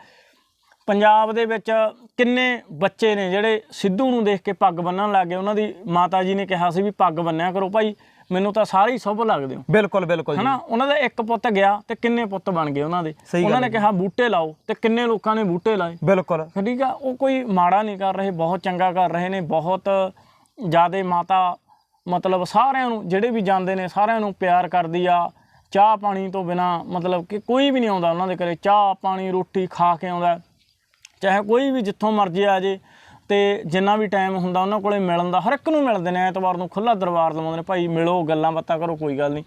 ਪੰਜਾਬ ਦੇ ਵਿੱਚ ਕਿੰਨੇ ਬੱਚੇ ਨੇ ਜਿਹੜੇ ਸਿੱਧੂ ਨੂੰ ਦੇਖ ਕੇ ਪੱਗ ਬੰਨਣ ਲੱਗ ਗਏ। ਉਹਨਾਂ ਦੀ ਮਾਤਾ ਜੀ ਨੇ ਕਿਹਾ ਸੀ ਵੀ ਪੱਗ ਬੰਨਿਆ ਕਰੋ ਭਾਈ। ਮੈਨੂੰ ਤਾਂ ਸਾਰੇ ਹੀ ਸ਼ੁਭ ਲੱਗਦੇ ਹੋ। ਬਿਲਕੁਲ ਬਿਲਕੁਲ ਜੀ। ਹਨਾ? ਉਹਨਾਂ ਦਾ ਇੱਕ ਪੁੱਤ ਗਿਆ ਤੇ ਕਿੰਨੇ ਪੁੱਤ ਬਣ ਗਏ ਉਹਨਾਂ ਦੇ। ਉਹਨਾਂ ਨੇ ਕਿਹਾ ਬੂਟੇ ਲਾਓ। ਤੇ ਕਿੰਨੇ ਲੋਕਾਂ ਨੇ ਬੂਟੇ ਲਾਏ। ਬਿਲਕੁਲ। ਠੀਕ ਆ ਉਹ ਕੋਈ ਮਾੜਾ ਨਹੀਂ ਕਰ ਰਹੇ ਬਹੁਤ ਚੰਗਾ ਕਰ ਰਹੇ ਨੇ ਬਹੁਤ ਜਿਆਦੇ ਮਾਤਾ ਮਤਲਬ ਸਾਰਿਆਂ ਨੂੰ ਜਿਹੜੇ ਵੀ ਜਾਂਦੇ ਨੇ ਸਾਰਿਆਂ ਨੂੰ ਪਿਆਰ ਕਰਦੀ ਆ। ਚਾਹ ਪਾਣੀ ਤੋਂ ਬਿਨਾ ਮਤਲਬ ਕਿ ਕੋਈ ਵੀ ਨਹੀਂ ਆਉਂਦਾ ਉਹਨਾਂ ਦੇ ਘਰੇ। ਚਾਹ ਪਾਣੀ ਰੋਟੀ ਖਾ ਕੇ ਆਉਂਦਾ। ਚਾਹੇ ਕੋਈ ਵੀ ਜਿੱਥੋਂ ਮਰਜ਼ੀ ਆ ਜੇ ਤੇ ਜਿੰਨਾ ਵੀ ਟਾਈਮ ਹੁੰਦਾ ਉਹਨਾਂ ਕੋਲੇ ਮਿਲਣ ਦਾ, ਹਰ ਇੱਕ ਨੂੰ ਮਿਲਦੇ ਨੇ, ਐਤਵਾਰ ਨੂੰ ਖੁੱਲਾ ਦਰਬਾਰ ਲਵਾਉਂਦੇ ਨੇ, ਭਾਈ ਮਿਲੋ, ਗੱਲਾਂ ਬਾਤਾਂ ਕਰੋ, ਕੋਈ ਗੱਲ ਨਹੀਂ।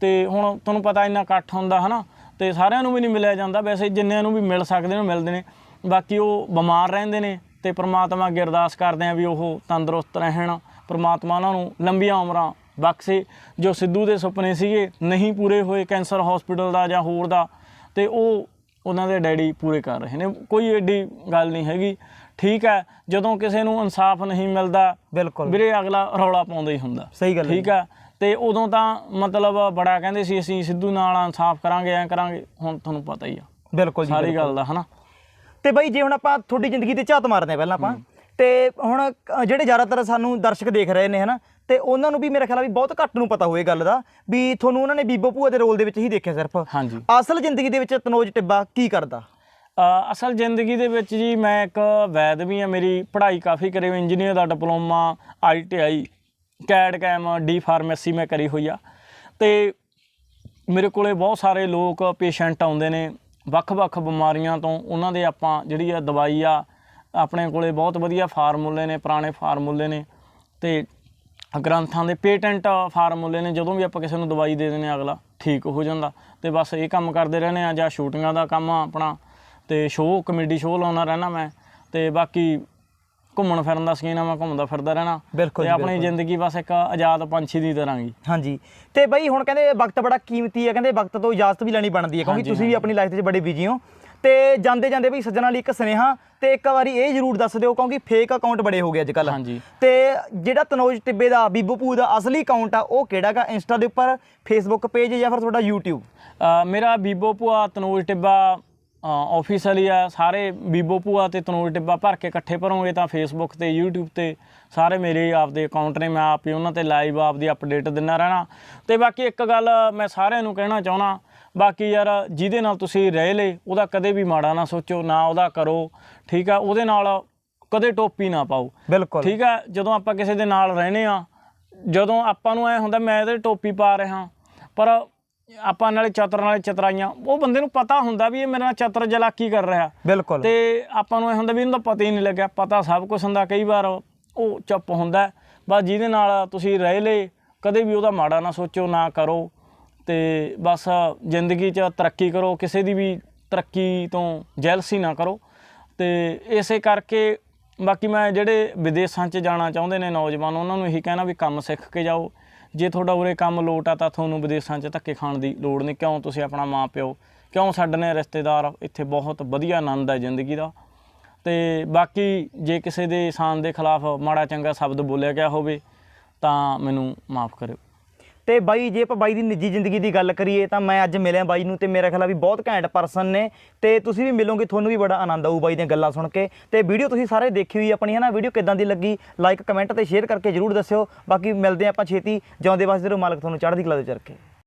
ਤੇ ਹੁਣ ਤੁਹਾਨੂੰ ਪਤਾ ਇੰਨਾ ਇਕੱਠ ਹੁੰਦਾ, ਹਨਾ? ਤੇ ਸਾਰਿਆਂ ਨੂੰ ਵੀ ਨਹੀਂ ਮਿਲਿਆ ਜਾਂਦਾ, ਵੈਸੇ ਜਿੰਨਿਆਂ ਨੂੰ ਵੀ ਮਿਲ ਸਕਦੇ ਨੇ, ਮਿਲਦੇ ਨੇ। ਬਾਕੀ ਉਹ ਬਿਮਾਰ ਰਹਿੰਦੇ ਨੇ ਤੇ ਪ੍ਰਮਾਤਮਾ ਅੱਗੇ ਅਰਦਾਸ ਕਰਦੇ ਆ ਵੀ ਉਹ ਤੰਦਰੁਸਤ ਰਹਿਣ, ਪ੍ਰਮਾਤਮਾ ਉਹਨਾਂ ਨੂੰ ਲੰਬੀਆਂ ਉਮਰਾਂ ਬਖਸ਼ੇ। ਜੋ ਸਿੱਧੂ ਦੇ ਸੁਪਨੇ ਸੀਗੇ, ਨਹੀਂ ਪੂਰੇ ਹੋਏ ਕੈਂਸਰ ਹਸਪੀਟਲ ਦਾ ਜਾਂ ਹੋਰ ਦਾ, ਤੇ ਉਹ ਉਹਨਾਂ ਦੇ ਡੈਡੀ ਪੂਰੇ ਕਰ ਰਹੇ ਨੇ। ਕੋਈ ਐਡੀ ਗੱਲ ਨਹੀਂ ਹੈਗੀ। ਠੀਕ ਹੈ ਜਦੋਂ ਕਿਸੇ ਨੂੰ ਇਨਸਾਫ ਨਹੀਂ ਮਿਲਦਾ ਬਿਲਕੁਲ। ਵੀਰੇ ਅਗਲਾ ਰੌਲਾ ਪਾਉਂਦਾ ਹੀ ਹੁੰਦਾ। ਸਹੀ ਗੱਲ ਠੀਕ ਹੈ ਤੇ ਉਦੋਂ ਤਾਂ ਮਤਲਬ ਬੜਾ ਕਹਿੰਦੇ ਸੀ ਅਸੀਂ ਸਿੱਧੂ ਨਾਲ ਇਨਸਾਫ ਕਰਾਂਗੇ ਐ ਕਰਾਂਗੇ ਹੁਣ ਤੁਹਾਨੂੰ ਪਤਾ ਹੀ ਆ। ਬਿਲਕੁਲ ਜੀ ਸਾਰੀ। ਗੱਲ ਦਾ ਹਨਾ? ਤੇ ਬਾਈ ਜੇ ਹੁਣ ਆਪਾਂ ਤੁਹਾਡੀ ਜ਼ਿੰਦਗੀ ਤੇ ਝਾਤ ਮਾਰਦੇ ਹਾਂ ਪਹਿਲਾਂ ਆਪਾਂ ਤੇ ਹੁਣ ਜਿਹੜੇ ਜ਼ਿਆਦਾਤਰ ਸਾਨੂੰ ਦਰਸ਼ਕ ਦੇਖ ਰਹੇ ਨੇ ਹਨਾ ਤੇ ਉਹਨਾਂ ਨੂੰ ਵੀ ਮੇਰੇ ਖਿਆਲ ਆ ਵੀ ਬਹੁਤ ਘੱਟ ਨੂੰ ਪਤਾ ਹੋਏ ਗੱਲ ਦਾ ਵੀ ਤੁਹਾਨੂੰ ਉਹਨਾਂ ਨੇ ਬੀਬੋ ਭੂਆ ਦੇ ਰੋਲ ਦੇ ਵਿੱਚ ਹੀ ਦੇਖਿਆ ਸਿਰਫ। ਹਾਂਜੀ। ਅਸਲ ਜ਼ਿੰਦਗੀ ਦੇ ਵਿੱਚ ਤਨੋਜ ਟਿੱਬਾ ਕੀ ਕਰਦਾ? ਅਸਲ ਜ਼ਿੰਦਗੀ ਦੇ ਵਿੱਚ ਜੀ ਮੈਂ ਇੱਕ ਵੈਦ ਵੀ ਆ ਮੇਰੀ ਪੜ੍ਹਾਈ ਕਾਫੀ ਕਰੀ ਹੋਈ ਇੰਜੀਨੀਅਰ ਦਾ diploma ITI CAD CAM D pharmacy ਮੈਂ ਕਰੀ ਹੋਈ ਆ। ਤੇ ਮੇਰੇ ਕੋਲੇ ਬਹੁਤ ਸਾਰੇ ਲੋਕ ਪੇਸ਼ੈਂਟ ਆਉਂਦੇ ਨੇ, ਵੱਖ-ਵੱਖ ਬਿਮਾਰੀਆਂ ਤੋਂ ਉਹਨਾਂ ਦੇ ਆਪਾਂ ਜਿਹੜੀ ਆ ਦਵਾਈ ਆ, ਆਪਣੇ ਕੋਲੇ ਬਹੁਤ ਵਧੀਆ ਫਾਰਮੂਲੇ ਨੇ, ਪੁਰਾਣੇ ਫਾਰਮੂਲੇ ਨੇ ਤੇ ਗ੍ਰੰਥਾਂ ਦੇ ਪੇਟੈਂਟ ਫਾਰਮੂਲੇ ਨੇ, ਜਦੋਂ ਵੀ ਆਪਾਂ ਕਿਸੇ ਨੂੰ ਦਵਾਈ ਦੇ ਦਿੰਦੇ ਹਾਂ, ਅਗਲਾ ਠੀਕ ਹੋ ਜਾਂਦਾ। ਤੇ ਬਸ ਇਹ ਕੰਮ ਕਰਦੇ ਰਹਿੰਦੇ ਆ ਜਾਂ ਸ਼ੂਟਿੰਗਾਂ ਦਾ ਕੰਮ ਆ ਆਪਣਾ ਤੇ ਸ਼ੋਅ ਕਮੇਡੀ ਸ਼ੋਅ ਲਾਉਣਾ ਰਹਿਣਾ ਮੈਂ ਤੇ ਬਾਕੀ ਘੁੰਮਣ ਫਿਰਨ ਦਾ ਸ਼ੌਕੀਨ ਆ ਮੈਂ ਘੁੰਮਦਾ ਫਿਰਦਾ ਰਹਿਣਾ। ਬਿਲਕੁਲ ਤੇ ਆਪਣੀ। ਜ਼ਿੰਦਗੀ ਬਸ ਇੱਕ ਆਜ਼ਾਦ ਪੰਛੀ ਦੀ ਤਰ੍ਹਾਂ ਗੀ ਹਾਂਜੀ। ਤੇ ਬਈ ਹੁਣ ਕਹਿੰਦੇ ਵਕਤ ਬੜਾ ਕੀਮਤੀ ਹੈ ਕਹਿੰਦੇ ਵਕਤ ਤੋਂ ਇਜਾਜ਼ਤ ਵੀ ਲੈਣੀ ਬਣਦੀ ਹੈ ਕਿਉਂਕਿ ਤੁਸੀਂ ਵੀ ਆਪਣੀ ਲਾਈਫ 'ਚ ਬੜੇ ਬਿਜ਼ੀ ਹੋ। ਤੇ ਜਾਂਦੇ ਜਾਂਦੇ ਬਈ ਸੱਜਣਾ ਲਈ ਇੱਕ ਸੁਨੇਹਾ ਤੇ ਇੱਕ ਵਾਰੀ ਇਹ ਜ਼ਰੂਰ ਦੱਸ ਦਿਓ ਕਿਉਂਕਿ ਫੇਕ ਅਕਾਊਂਟ ਬੜੇ ਹੋ ਗਏ ਅੱਜ ਕੱਲ ਹਾਂਜੀ। ਤੇ ਜਿਹੜਾ ਤਨੋਜ ਟਿੱਬੇ ਦਾ ਬੀਬੂ ਭੂ ਦਾ ਅਸਲੀ ਅਕਾਊਂਟ ਆ ਉਹ ਕਿਹੜਾਗਾ ਇੰਸਟਾ ਦੇ ਉੱਪਰ ਫੇਸਬੁੱਕ ਪੇਜ ਜਾਂ ਫਿਰ ਤੁਹਾਡਾ YouTube? ਮੇਰਾ ਬੀਬੋ ਭੂਆ ਤਨੋਜ ਟਿੱਬਾ ਆਫੀਸ਼ੀਅਲੀ ਆ ਸਾਰੇ ਬੀਬੋ ਭੂਆ ਤੇ ਤਨੋਜ ਟਿੱਬਾ ਭਰ ਕੇ ਇਕੱਠੇ ਭਰੋਗੇ ਤਾਂ ਫੇਸਬੁੱਕ ਤੇ YouTube ਤੇ ਸਾਰੇ ਮੇਰੇ ਆਪਦੇ ਅਕਾਊਂਟ ਨੇ ਮੈਂ ਆਪ ਹੀ ਉਹਨਾਂ ਤੇ ਲਾਈਵ ਆਪਦੀ ਅਪਡੇਟ ਦਿੰਦਾ ਰਹਿਣਾ। ਤੇ ਬਾਕੀ ਇੱਕ ਗੱਲ ਮੈਂ ਸਾਰਿਆਂ ਨੂੰ ਕਹਿਣਾ ਚਾਹੁੰਦਾ ਬਾਕੀ ਯਾਰ ਜਿਹਦੇ ਨਾਲ ਤੁਸੀਂ ਰਹਿ ਲੇ ਉਹਦਾ ਕਦੇ ਵੀ ਮਾੜਾ ਨਾ ਸੋਚੋ ਨਾ ਉਹਦਾ ਕਰੋ ਠੀਕ ਆ? ਉਹਦੇ ਨਾਲ ਕਦੇ ਟੋਪੀ ਨਾ ਪਾਓ। ਬਿਲਕੁਲ। ਠੀਕ ਆ? ਜਦੋਂ ਆਪਾਂ ਕਿਸੇ ਦੇ ਨਾਲ ਰਹਿੰਦੇ ਆ ਜਦੋਂ ਆਪਾਂ ਨੂੰ ਐ ਹੁੰਦਾ ਮੈਂ ਇਹਦੇ ਟੋਪੀ ਪਾ ਰਿਹਾ ਪਰ ਆਪਾਂ ਨਾਲੇ ਚਤਰ ਨਾਲੇ ਚਤਰਾਈਆਂ ਉਹ ਬੰਦੇ ਨੂੰ ਪਤਾ ਹੁੰਦਾ ਵੀ ਇਹ ਮੇਰੇ ਨਾਲ ਚਤਰ ਜਲਾਕੀ ਕਰ ਰਿਹਾ। ਬਿਲਕੁਲ। ਤੇ ਆਪਾਂ ਨੂੰ ਇਹ ਹੁੰਦਾ ਵੀ ਇਹਨੂੰ ਤਾਂ ਪਤਾ ਹੀ ਨਹੀਂ ਲੱਗਿਆ ਪਤਾ ਸਭ ਕੁਝ ਹੁੰਦਾ ਕਈ ਵਾਰ ਉਹ ਚੁੱਪ ਹੁੰਦਾ। ਬਸ ਜਿਹਦੇ ਨਾਲ ਤੁਸੀਂ ਰਹਿ ਲੇ ਕਦੇ ਵੀ ਉਹਦਾ ਮਾੜਾ ਨਾ ਸੋਚੋ ਨਾ ਕਰੋ। ਤੇ ਬਸ ਜ਼ਿੰਦਗੀ 'ਚ ਤਰੱਕੀ ਕਰੋ ਕਿਸੇ ਦੀ ਵੀ ਤਰੱਕੀ ਤੋਂ ਜੈਲਸੀ ਨਾ ਕਰੋ। ਤੇ ਇਸੇ ਕਰਕੇ ਬਾਕੀ ਮੈਂ ਜਿਹੜੇ ਵਿਦੇਸ਼ਾਂ 'ਚ ਜਾਣਾ ਚਾਹੁੰਦੇ ਨੇ ਨੌਜਵਾਨ ਉਹਨਾਂ ਨੂੰ ਇਹੀ ਕਹਿਣਾ ਵੀ ਕੰਮ ਸਿੱਖ ਕੇ ਜਾਓ। ਜੇ ਤੁਹਾਡਾ ਉਰੇ ਕੰਮ ਲੋਟ ਆ ਤਾਂ ਤੁਹਾਨੂੰ ਵਿਦੇਸ਼ਾਂ 'ਚ ਧੱਕੇ ਖਾਣ ਦੀ ਲੋੜ ਨਹੀਂ। ਕਿਉਂ ਤੁਸੀਂ ਆਪਣਾ ਮਾਂ ਪਿਓ, ਕਿਉਂ ਛੱਡਨੇ ਰਿਸ਼ਤੇਦਾਰ? ਇੱਥੇ ਬਹੁਤ ਵਧੀਆ ਆਨੰਦ ਹੈ ਜ਼ਿੰਦਗੀ ਦਾ। ਤੇ ਬਾਕੀ ਜੇ ਕਿਸੇ ਦੇ ਇਨਸਾਨ ਦੇ ਖਿਲਾਫ ਮਾੜਾ ਚੰਗਾ ਸ਼ਬਦ ਬੋਲਿਆ ਗਿਆ ਹੋਵੇ ਤਾਂ ਮੈਨੂੰ ਮਾਫ ਕਰਿਓ। ਤੇ ਬਾਈ, ਜੇ ਆਪਾਂ ਬਾਈ ਦੀ ਨਿੱਜੀ ਜ਼ਿੰਦਗੀ ਦੀ ਗੱਲ ਕਰੀਏ ਤਾਂ ਮੈਂ ਅੱਜ ਮਿਲਿਆ ਬਾਈ ਨੂੰ ਤੇ ਮੇਰਾ ਖਿਆਲ ਆ ਵੀ ਬਹੁਤ ਘੈਂਟ ਪਰਸਨ ਨੇ ਤੇ ਤੁਸੀਂ ਵੀ ਮਿਲੋਗੇ, ਤੁਹਾਨੂੰ ਵੀ ਬੜਾ ਆਨੰਦ ਆਊ ਬਾਈ ਦੀਆਂ ਗੱਲਾਂ ਸੁਣ ਕੇ। ਤੇ ਵੀਡੀਓ ਤੁਸੀਂ ਸਾਰੇ ਦੇਖੀ ਹੋਈ ਆਪਣੀ ਹੈ ਨਾ ਵੀਡੀਓ ਕਿਦਾਂ ਦੀ ਲੱਗੀ? ਲਾਈਕ ਕਮੈਂਟ ਤੇ ਸ਼ੇਅਰ ਕਰਕੇ ਜਰੂਰ ਦੱਸਿਓ। ਬਾਕੀ ਮਿਲਦੇ ਹਾਂ ਆਪਾਂ ਛੇਤੀ। ਜਿਉਂਦੇ ਵਾਸਤੇ ਮਾਲਕ ਤੁਹਾਨੂੰ ਚੜ੍ਹਦੀ ਕਲਾ ਦੇ ਚਰਕੇ